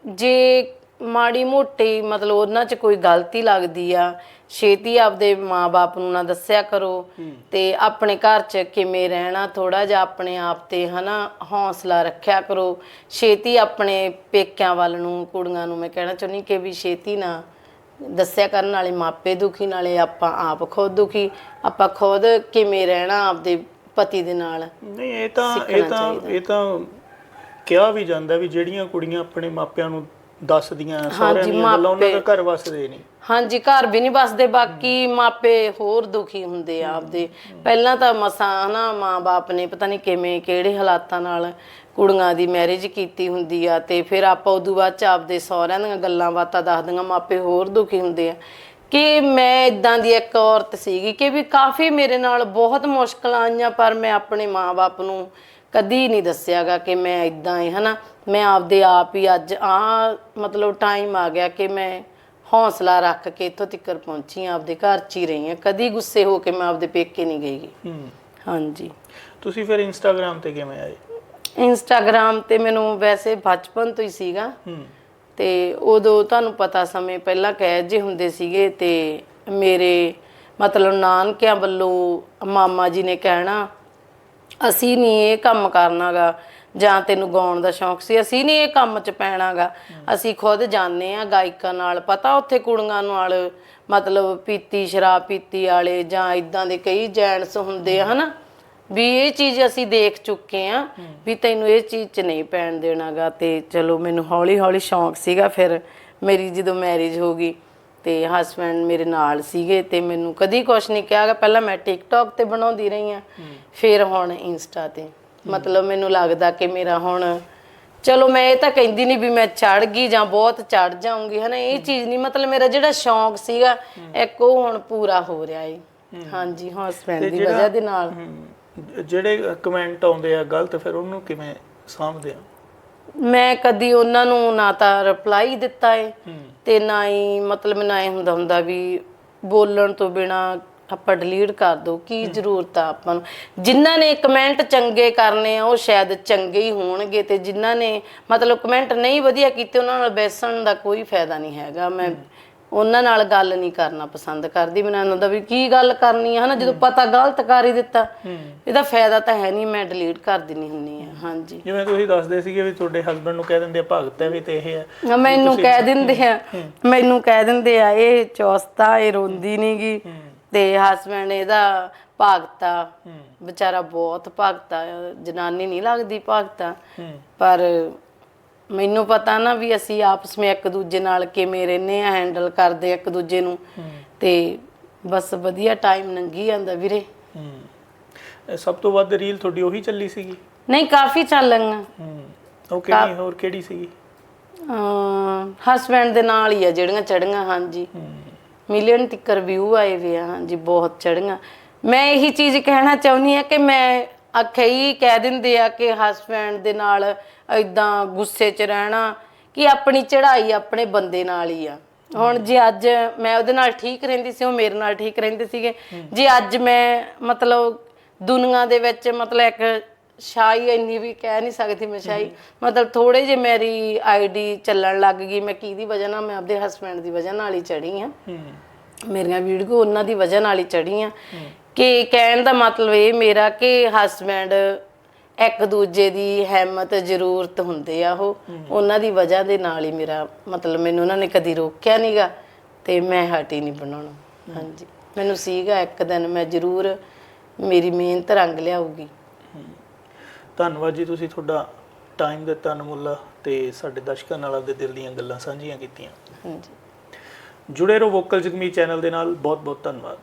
ਜੇ ਮਾੜੀ ਮੋਟੀ ਮਤਲਬ ਉਹਨਾਂ 'ਚ ਕੋਈ ਗਲਤੀ ਲੱਗਦੀ ਆ ਛੇਤੀ ਆਪਦੇ ਮਾਪੇ ਨੂੰ ਨਾ ਦੱਸਿਆ ਕਰੋ ਤੇ ਆਪਣੇ ਘਰ 'ਚ ਕਿਵੇਂ ਰਹਿਣਾ ਥੋੜਾ ਜਿਹਾ ਆਪਣੇ ਆਪ ਤੇ ਹਨਾ ਹੌਸਲਾ ਰੱਖਿਆ ਕਰੋ। ਛੇਤੀ ਆਪਣੇ ਪੇਕਿਆਂ ਵੱਲ ਨੂੰ ਕੁੜੀਆਂ ਨੂੰ ਮੈਂ ਕਹਿਣਾ ਚਾਹੁੰਦੀ ਕਿ ਵੀ ਛੇਤੀ ਨਾ ਦੱਸਿਆ ਕਰਨ ਵਾਲੇ ਮਾਪੇ ਦੁਖੀ ਨਾਲੇ ਆਪਾਂ ਆਪ ਖੁਦ ਦੁਖੀ ਆਪਾਂ ਖੁਦ ਕਿਵੇਂ ਰਹਿਣਾ ਆਪਦੇ ਪਤੀ ਦੇ ਨਾਲ ਨਹੀਂ ਇਹ ਤਾਂ ਇਹ ਤਾਂ ਇਹ ਤਾਂ ਕਿਹਾ ਵੀ ਜਾਂਦਾ ਵੀ ਜਿਹੜੀਆਂ ਕੁੜੀਆਂ ਆਪਣੇ ਮਾਪਿਆਂ ਨੂੰ ਦੱਸਦੀਆਂ ਸਹੁਰਿਆਂ ਦੀਆਂ ਗੱਲਾਂ ਉਹਨਾਂ ਦਾ ਘਰ ਵਸਦੇ ਨਹੀਂ। ਹਾਂਜੀ ਘਰ ਵੀ ਨਹੀਂ ਬਸਦੇ ਬਾਕੀ ਮਾਪੇ ਹੋਰ ਦੁਖੀ ਹੁੰਦੇ ਆ ਆਪਦੇ। ਪਹਿਲਾਂ ਤਾਂ ਮਸਾਂ ਹਨਾ ਮਾਂ-ਬਾਪ ਨੇ ਪਤਾ ਨਹੀਂ ਕਿਵੇਂ ਕਿਹੜੇ ਹਾਲਾਤਾਂ ਨਾਲ ਕੁੜੀਆਂ ਦੀ ਮੈਰਿਜ ਕੀਤੀ ਹੁੰਦੀ ਆ ਤੇ ਫਿਰ ਆਪਾਂ ਉਦੋਂ ਬਾਅਦ ਚ ਆਪਦੇ ਸਹੁਰਿਆਂ ਦੀਆਂ ਗੱਲਾਂ ਬਾਤਾਂ ਦੱਸਦੀਆਂ ਮਾਪੇ ਹੋਰ ਦੁਖੀ ਹੁੰਦੇ ਆ। ਕਿ ਮੈਂ ਇਦਾਂ ਦੀ ਇੱਕ ਔਰਤ ਸੀਗੀ ਕਿ ਵੀ ਕਾਫੀ ਮੇਰੇ ਨਾਲ ਬਹੁਤ ਮੁਸ਼ਕਲਾਂ ਆਈਆਂ ਪਰ ਮੈਂ ਆਪਣੇ ਮਾਂ-ਬਾਪ ਨੂੰ ਕਦੀ ਨਹੀਂ ਦੱਸਿਆਗਾ ਕਿ ਮੈਂ ਇਦਾਂ ਹੀ ਹਨਾ? ਮੈਂ ਆਪਦੇ ਆਪ ਹੀ ਅੱਜ ਆ ਮਤਲਬ ਟਾਈਮ ਆ ਗਿਆ ਕਿ ਮੈਂ ਹੌਸਲਾ ਰੱਖ ਕੇ ਇੱਥੋਂ ਤੱਕ ਪਹੁੰਚੀ ਆਂ, ਆਪਦੇ ਘਰ 'ਚ ਹੀ ਰਹੀ ਹਾਂ ਕਦੀ ਗੁੱਸੇ ਹੋ ਕੇ ਮੈਂ ਆਪਦੇ ਪੇਕੇ ਨਹੀਂ ਗਈ ਹੂੰ। ਹਾਂਜੀ। ਤੁਸੀਂ ਫਿਰ ਇੰਸਟਾਗ੍ਰam ਤੇ ਕਿਵੇਂ ਆਏ? ਇੰਸਟਾਗ੍ਰam ਤੇ ਮੈਨੂੰ ਵੈਸੇ ਬਚਪਨ ਤੋਂ ਹੀ ਸੀਗਾ। ਹੂੰ। ਤੇ ਉਦੋਂ ਤੁਹਾਨੂੰ ਪਤਾ ਸਮੇਂ ਪਹਿਲਾਂ ਕੈਦ ਜੇ ਹੁੰਦੇ ਸੀਗੇ ਤੇ ਮੇਰੇ ਮਤਲਬ ਨਾਨਕਿਆਂ ਵੱਲੋਂ ਮਾਮਾ ਜੀ ਨੇ ਕਹਿਣਾ ਅਸੀਂ ਨਹੀਂ ਇਹ ਕੰਮ ਕਰਨਾਗਾ, ਜਾਂ ਤੈਨੂੰ ਗਾਉਣ ਦਾ ਸ਼ੌਂਕ ਸੀ, ਅਸੀਂ ਨਹੀਂ ਇਹ ਕੰਮ 'ਚ ਪੈਣਾਗਾ। ਅਸੀਂ ਖੁਦ ਜਾਣਦੇ ਆ ਗਾਇਕਾਂ ਨਾਲ, ਪਤਾ ਉੱਥੇ ਕੁੜੀਆਂ ਨਾਲ, ਮਤਲਬ ਪੀਤੀ ਸ਼ਰਾਬ ਪੀਤੀ ਵਾਲੇ, ਜਾਂ ਇਦਾਂ ਦੇ ਕਈ ਜੈਂਟਸ ਹੁੰਦੇ ਆ, ਹਨਾ? ਵੀ ਇਹ ਚੀਜ਼ ਅਸੀਂ ਦੇਖ ਚੁੱਕੇ ਆ ਵੀ ਤੈਨੂੰ ਇਹ ਚੀਜ਼ 'ਚ ਨਹੀਂ ਪੈਣ ਦੇਣਾਗਾ, ਤੇ ਚਲੋ ਮੈਨੂੰ ਹੌਲੀ ਹੌਲੀ ਸ਼ੌਂਕ ਸੀਗਾ, ਫਿਰ ਮੇਰੀ ਜਦੋਂ ਮੈਰਿਜ ਹੋ ਗਈ ਤੇ ਹਸਬੰਡ ਮੇਰੇ ਨਾਲ ਸੀਗੇ ਤੇ ਮੈਨੂੰ ਕਦੀ ਕੁਛ ਨਹੀਂ ਕਿਹਾਗਾ ਪਹਿਲਾਂ ਮੈਂ ਟਿਕਟੌਕ ਤੇ ਬਣਾਉਂਦੀ ਰਹੀ ਆ ਫਿਰ ਹੁਣ ਇੰਸਟਾ ਤੇ। ਮਤਲਬ ਮੈਨੂੰ ਲੱਗਦਾ ਕਿ ਮੇਰਾ ਹੁਣ ਚਲੋ ਮੈਂ ਇਹ ਤਾਂ ਕਹਿੰਦੀ ਨਹੀਂ ਵੀ ਮੈਂ ਚੜ ਗਈ ਜਾਂ ਬਹੁਤ ਚੜ ਜਾਊਂਗੀ ਹਨਾ ਇਹ ਚੀਜ਼ ਨਹੀਂ ਮਤਲਬ ਮੇਰਾ ਜਿਹੜਾ ਸ਼ੌਂਕ ਸੀਗਾ ਇੱਕ ਉਹ ਹੁਣ ਪੂਰਾ ਹੋ ਰਿਹਾ ਏ। ਹਾਂਜੀ ਹਸਬੰਡ ਦੀ ਵਜ੍ਹਾ ਦੇ ਨਾਲ। ਜਿਹੜੇ ਕਮੈਂਟ ਆਉਂਦੇ ਆ ਗਲਤ ਫਿਰ ਉਹਨੂੰ ਕਿਵੇਂ ਸਾਂਭਦੇ ਆ? ਮੈਂ ਕਦੀ ਉਹਨਾਂ ਨੂੰ ਨਾ ਤਾਂ ਰਿਪਲਾਈ ਦਿੱਤਾ ਏ। ਤੇ ਨਾ ਹੀ ਮਤਲਬ ਨਾ ਇਹ ਹੁੰਦਾ ਹੁੰਦਾ ਵੀ ਬੋਲਣ ਤੋਂ ਬਿਨਾ ਆਪਾਂ ਡਿਲੀਟ ਕਰ ਦੋ ਕੀ ਜ਼ਰੂਰਤ ਆ ਆਪਾਂ ਨੂੰ? ਜਿਨ੍ਹਾਂ ਨੇ ਕਮੈਂਟ ਚੰਗੇ ਕਰਨੇ ਆ ਉਹ ਸ਼ਾਇਦ ਚੰਗੇ ਹੀ ਹੋਣਗੇ ਤੇ ਜਿਨ੍ਹਾਂ ਨੇ ਮਤਲਬ ਕਮੈਂਟ ਨਹੀਂ ਵਧੀਆ ਕੀਤੇ ਉਹਨਾਂ ਨਾਲ ਬੈਸਣ ਦਾ ਕੋਈ ਫਾਇਦਾ ਨਹੀਂ ਹੈਗਾ। ਮੈਂ ਉਹਨਾਂ ਨਾਲ ਗੱਲ ਨਹੀਂ ਕਰਨਾ ਪਸੰਦ ਕਰਦੀ ਮੈਨੂੰ ਇਹਨਾਂ ਦਾ ਵੀ ਕੀ ਗੱਲ ਕਰਨੀ ਹੈ ਹਨਾ? ਜਦੋਂ ਪਤਾ ਗਲਤ ਕਰ ਹੀ ਦਿੱਤਾ। ਇਹਦਾ ਫਾਇਦਾ ਤਾਂ ਹੈ ਨਹੀਂ ਮੈਂ ਡਿਲੀਟ ਕਰ ਦਿੰਨੀ ਹੁੰਨੀ ਆ। ਹਾਂਜੀ। ਜਿਵੇਂ ਤੁਸੀਂ ਦੱਸਦੇ ਸੀਗੇ ਵੀ ਤੁਹਾਡੇ ਹਸਬੰਡ ਨੂੰ ਕਹਿ ਦਿੰਦੇ ਆ ਭਗਤ ਹੈ ਵੀ ਤੇ ਇਹ ਹੈ ਮੈਨੂੰ ਕਹਿ ਦਿੰਦੇ ਆ। ਮੈਨੂੰ ਕਹਿ ਦਿੰਦੇ ਆ ਇਹ ਚੌਸਤਾ ਇਹ ਰੋਂਦੀ ਨਹੀਂਗੀ ਤੇ ਹਸਬੰਡ ਇਹਦਾ ਭਗਤਾ ਵਿਚਾਰਾ ਬਹੁਤ ਭਗਤਾ ਜਨਾਨੀ ਨਹੀਂ ਲੱਗਦੀ ਭਗਤਾ। ਪਰ ਮੈਨੂੰ ਪਤਾ ਨਾ ਵੀ ਅਸੀਂ ਆਪਸ ਵਿੱਚ ਇੱਕ ਦੂਜੇ ਨਾਲ ਕਿਵੇਂ ਰਹਿੰਦੇ ਆ ਹੈਂਡਲ ਕਰਦੇ ਆ ਇੱਕ ਦੂਜੇ ਨੂੰ। ਤੇ ਬਸ ਵਧੀਆ ਟਾਈਮ ਲੰਘੀ ਜਾਂਦਾ ਵੀਰੇ। ਹੂੰ। ਸਭ ਤੋਂ ਵੱਧ ਰੀਲ ਤੁਹਾਡੀ ਉਹੀ ਚੱਲੀ ਸੀਗੀ? ਨਹੀਂ ਕਾਫੀ ਚੱਲਾਂਗਾ ਹੂੰ। ਉਹ ਕਿਹੜੀ ਹੋਰ ਕਿਹੜੀ ਸੀਗੀ? ਹਸਬੈਂਡ ਦੇ ਨਾਲ ਹੀ ਆ ਜਿਹੜੀਆਂ ਚੜੀਆਂ ਹਾਂਜੀ। ਮਿਲੀਅਨ ਟਿੱਕਰ ਵਿਊ ਆਏ ਵੇ ਆ ਹਾਂਜੀ ਬਹੁਤ ਚੜੀਆਂ ਮੈਂ ਇਹੀ ਚੀਜ਼ ਕਹਿਣਾ ਚਾਹੁੰਦੀ ਆ ਕਿ ਮੈਂ ਆਖੇ ਹੀ ਕਹਿ ਦਿੰਦੇ ਆ ਕਿ ਹਸਬੈਂਡ ਦੇ ਨਾਲ ਇਦਾਂ ਗੁੱਸੇ 'ਚ ਰਹਿਣਾ ਕਿ ਆਪਣੀ ਚੜ੍ਹਾਈ ਆਪਣੇ ਬੰਦੇ ਨਾਲ ਹੀ ਆ। ਹੁਣ ਜੇ ਅੱਜ ਮੈਂ ਉਹਦੇ ਨਾਲ ਠੀਕ ਰਹਿੰਦੀ ਸੀ ਉਹ ਮੇਰੇ ਨਾਲ ਠੀਕ ਰਹਿੰਦੇ ਸੀਗੇ। ਜੇ ਅੱਜ ਮੈਂ ਮਤਲਬ ਦੁਨੀਆ ਦੇ ਵਿੱਚ ਮਤਲਬ ਇੱਕ ਸ਼ਾਈ ਇੰਨੀ ਵੀ ਕਹਿ ਨਹੀਂ ਸਕਦੀ ਮੈਂ ਸ਼ਾਈ ਮਤਲਬ ਥੋੜੇ ਜੇ ਮੇਰੀ ਆਈਡੀ ਚੱਲਣ ਲੱਗ ਗਈ ਮੈਂ ਕਿਹਦੀ ਵਜ੍ਹਾ ਨਾਲ ਮੈਂ ਆਪਦੇ ਹਸਬੈਂਡ ਦੀ ਵਜ੍ਹਾ ਨਾਲ ਹੀ ਚੜੀ ਆ। ਮੇਰੀਆਂ ਵੀਡੀਓ ਉਹਨਾਂ ਦੀ ਵਜ੍ਹਾ ਨਾਲ ਹੀ ਚੜੀਆਂ ਕਿ ਕਹਿਣ ਦਾ ਮਤਲਬ ਇਹ ਮੇਰਾ ਕਿ ਹਸਬੈਂਡ ਇੱਕ ਦੂਜੇ ਦੀ ਹਿੰਮਤ ਜ਼ਰੂਰਤ ਹੁੰਦੇ ਆ ਉਹ। ਉਹਨਾਂ ਦੀ ਵਜ੍ਹਾ ਦੇ ਨਾਲ ਹੀ ਮੇਰਾ ਮਤਲਬ ਮੈਨੂੰ ਉਹਨਾਂ ਨੇ ਕਦੀ ਰੋਕਿਆ ਨਹੀਂਗਾ ਤੇ ਮੈਂ ਹਟੀ ਨਹੀਂ ਬਣਾਉਣਾ। ਹਾਂਜੀ। ਮੈਨੂੰ ਸੀਗਾ ਇੱਕ ਦਿਨ ਮੈਂ ਜ਼ਰੂਰ ਮੇਰੀ ਮਿਹਨਤ ਰੰਗ ਲਿਆਊਗੀ। ਧੰਨਵਾਦ ਜੀ ਤੁਸੀਂ ਤੁਹਾਡਾ ਟਾਈਮ ਦਿੱਤਾ ਅਨਮੁੱਲਾ ਤੇ ਸਾਡੇ ਦਰਸ਼ਕਾਂ ਨਾਲ ਆਪਦੇ ਦਿਲ ਦੀਆਂ ਗੱਲਾਂ ਸਾਂਝੀਆਂ ਕੀਤੀਆਂ। ਹਾਂਜੀ। ਜੁੜੇ ਰਹੋ ਵੋਕਲ ਜਗਮੀ ਚੈਨਲ ਦੇ ਨਾਲ। ਬਹੁਤ ਬਹੁਤ ਧੰਨਵਾਦ।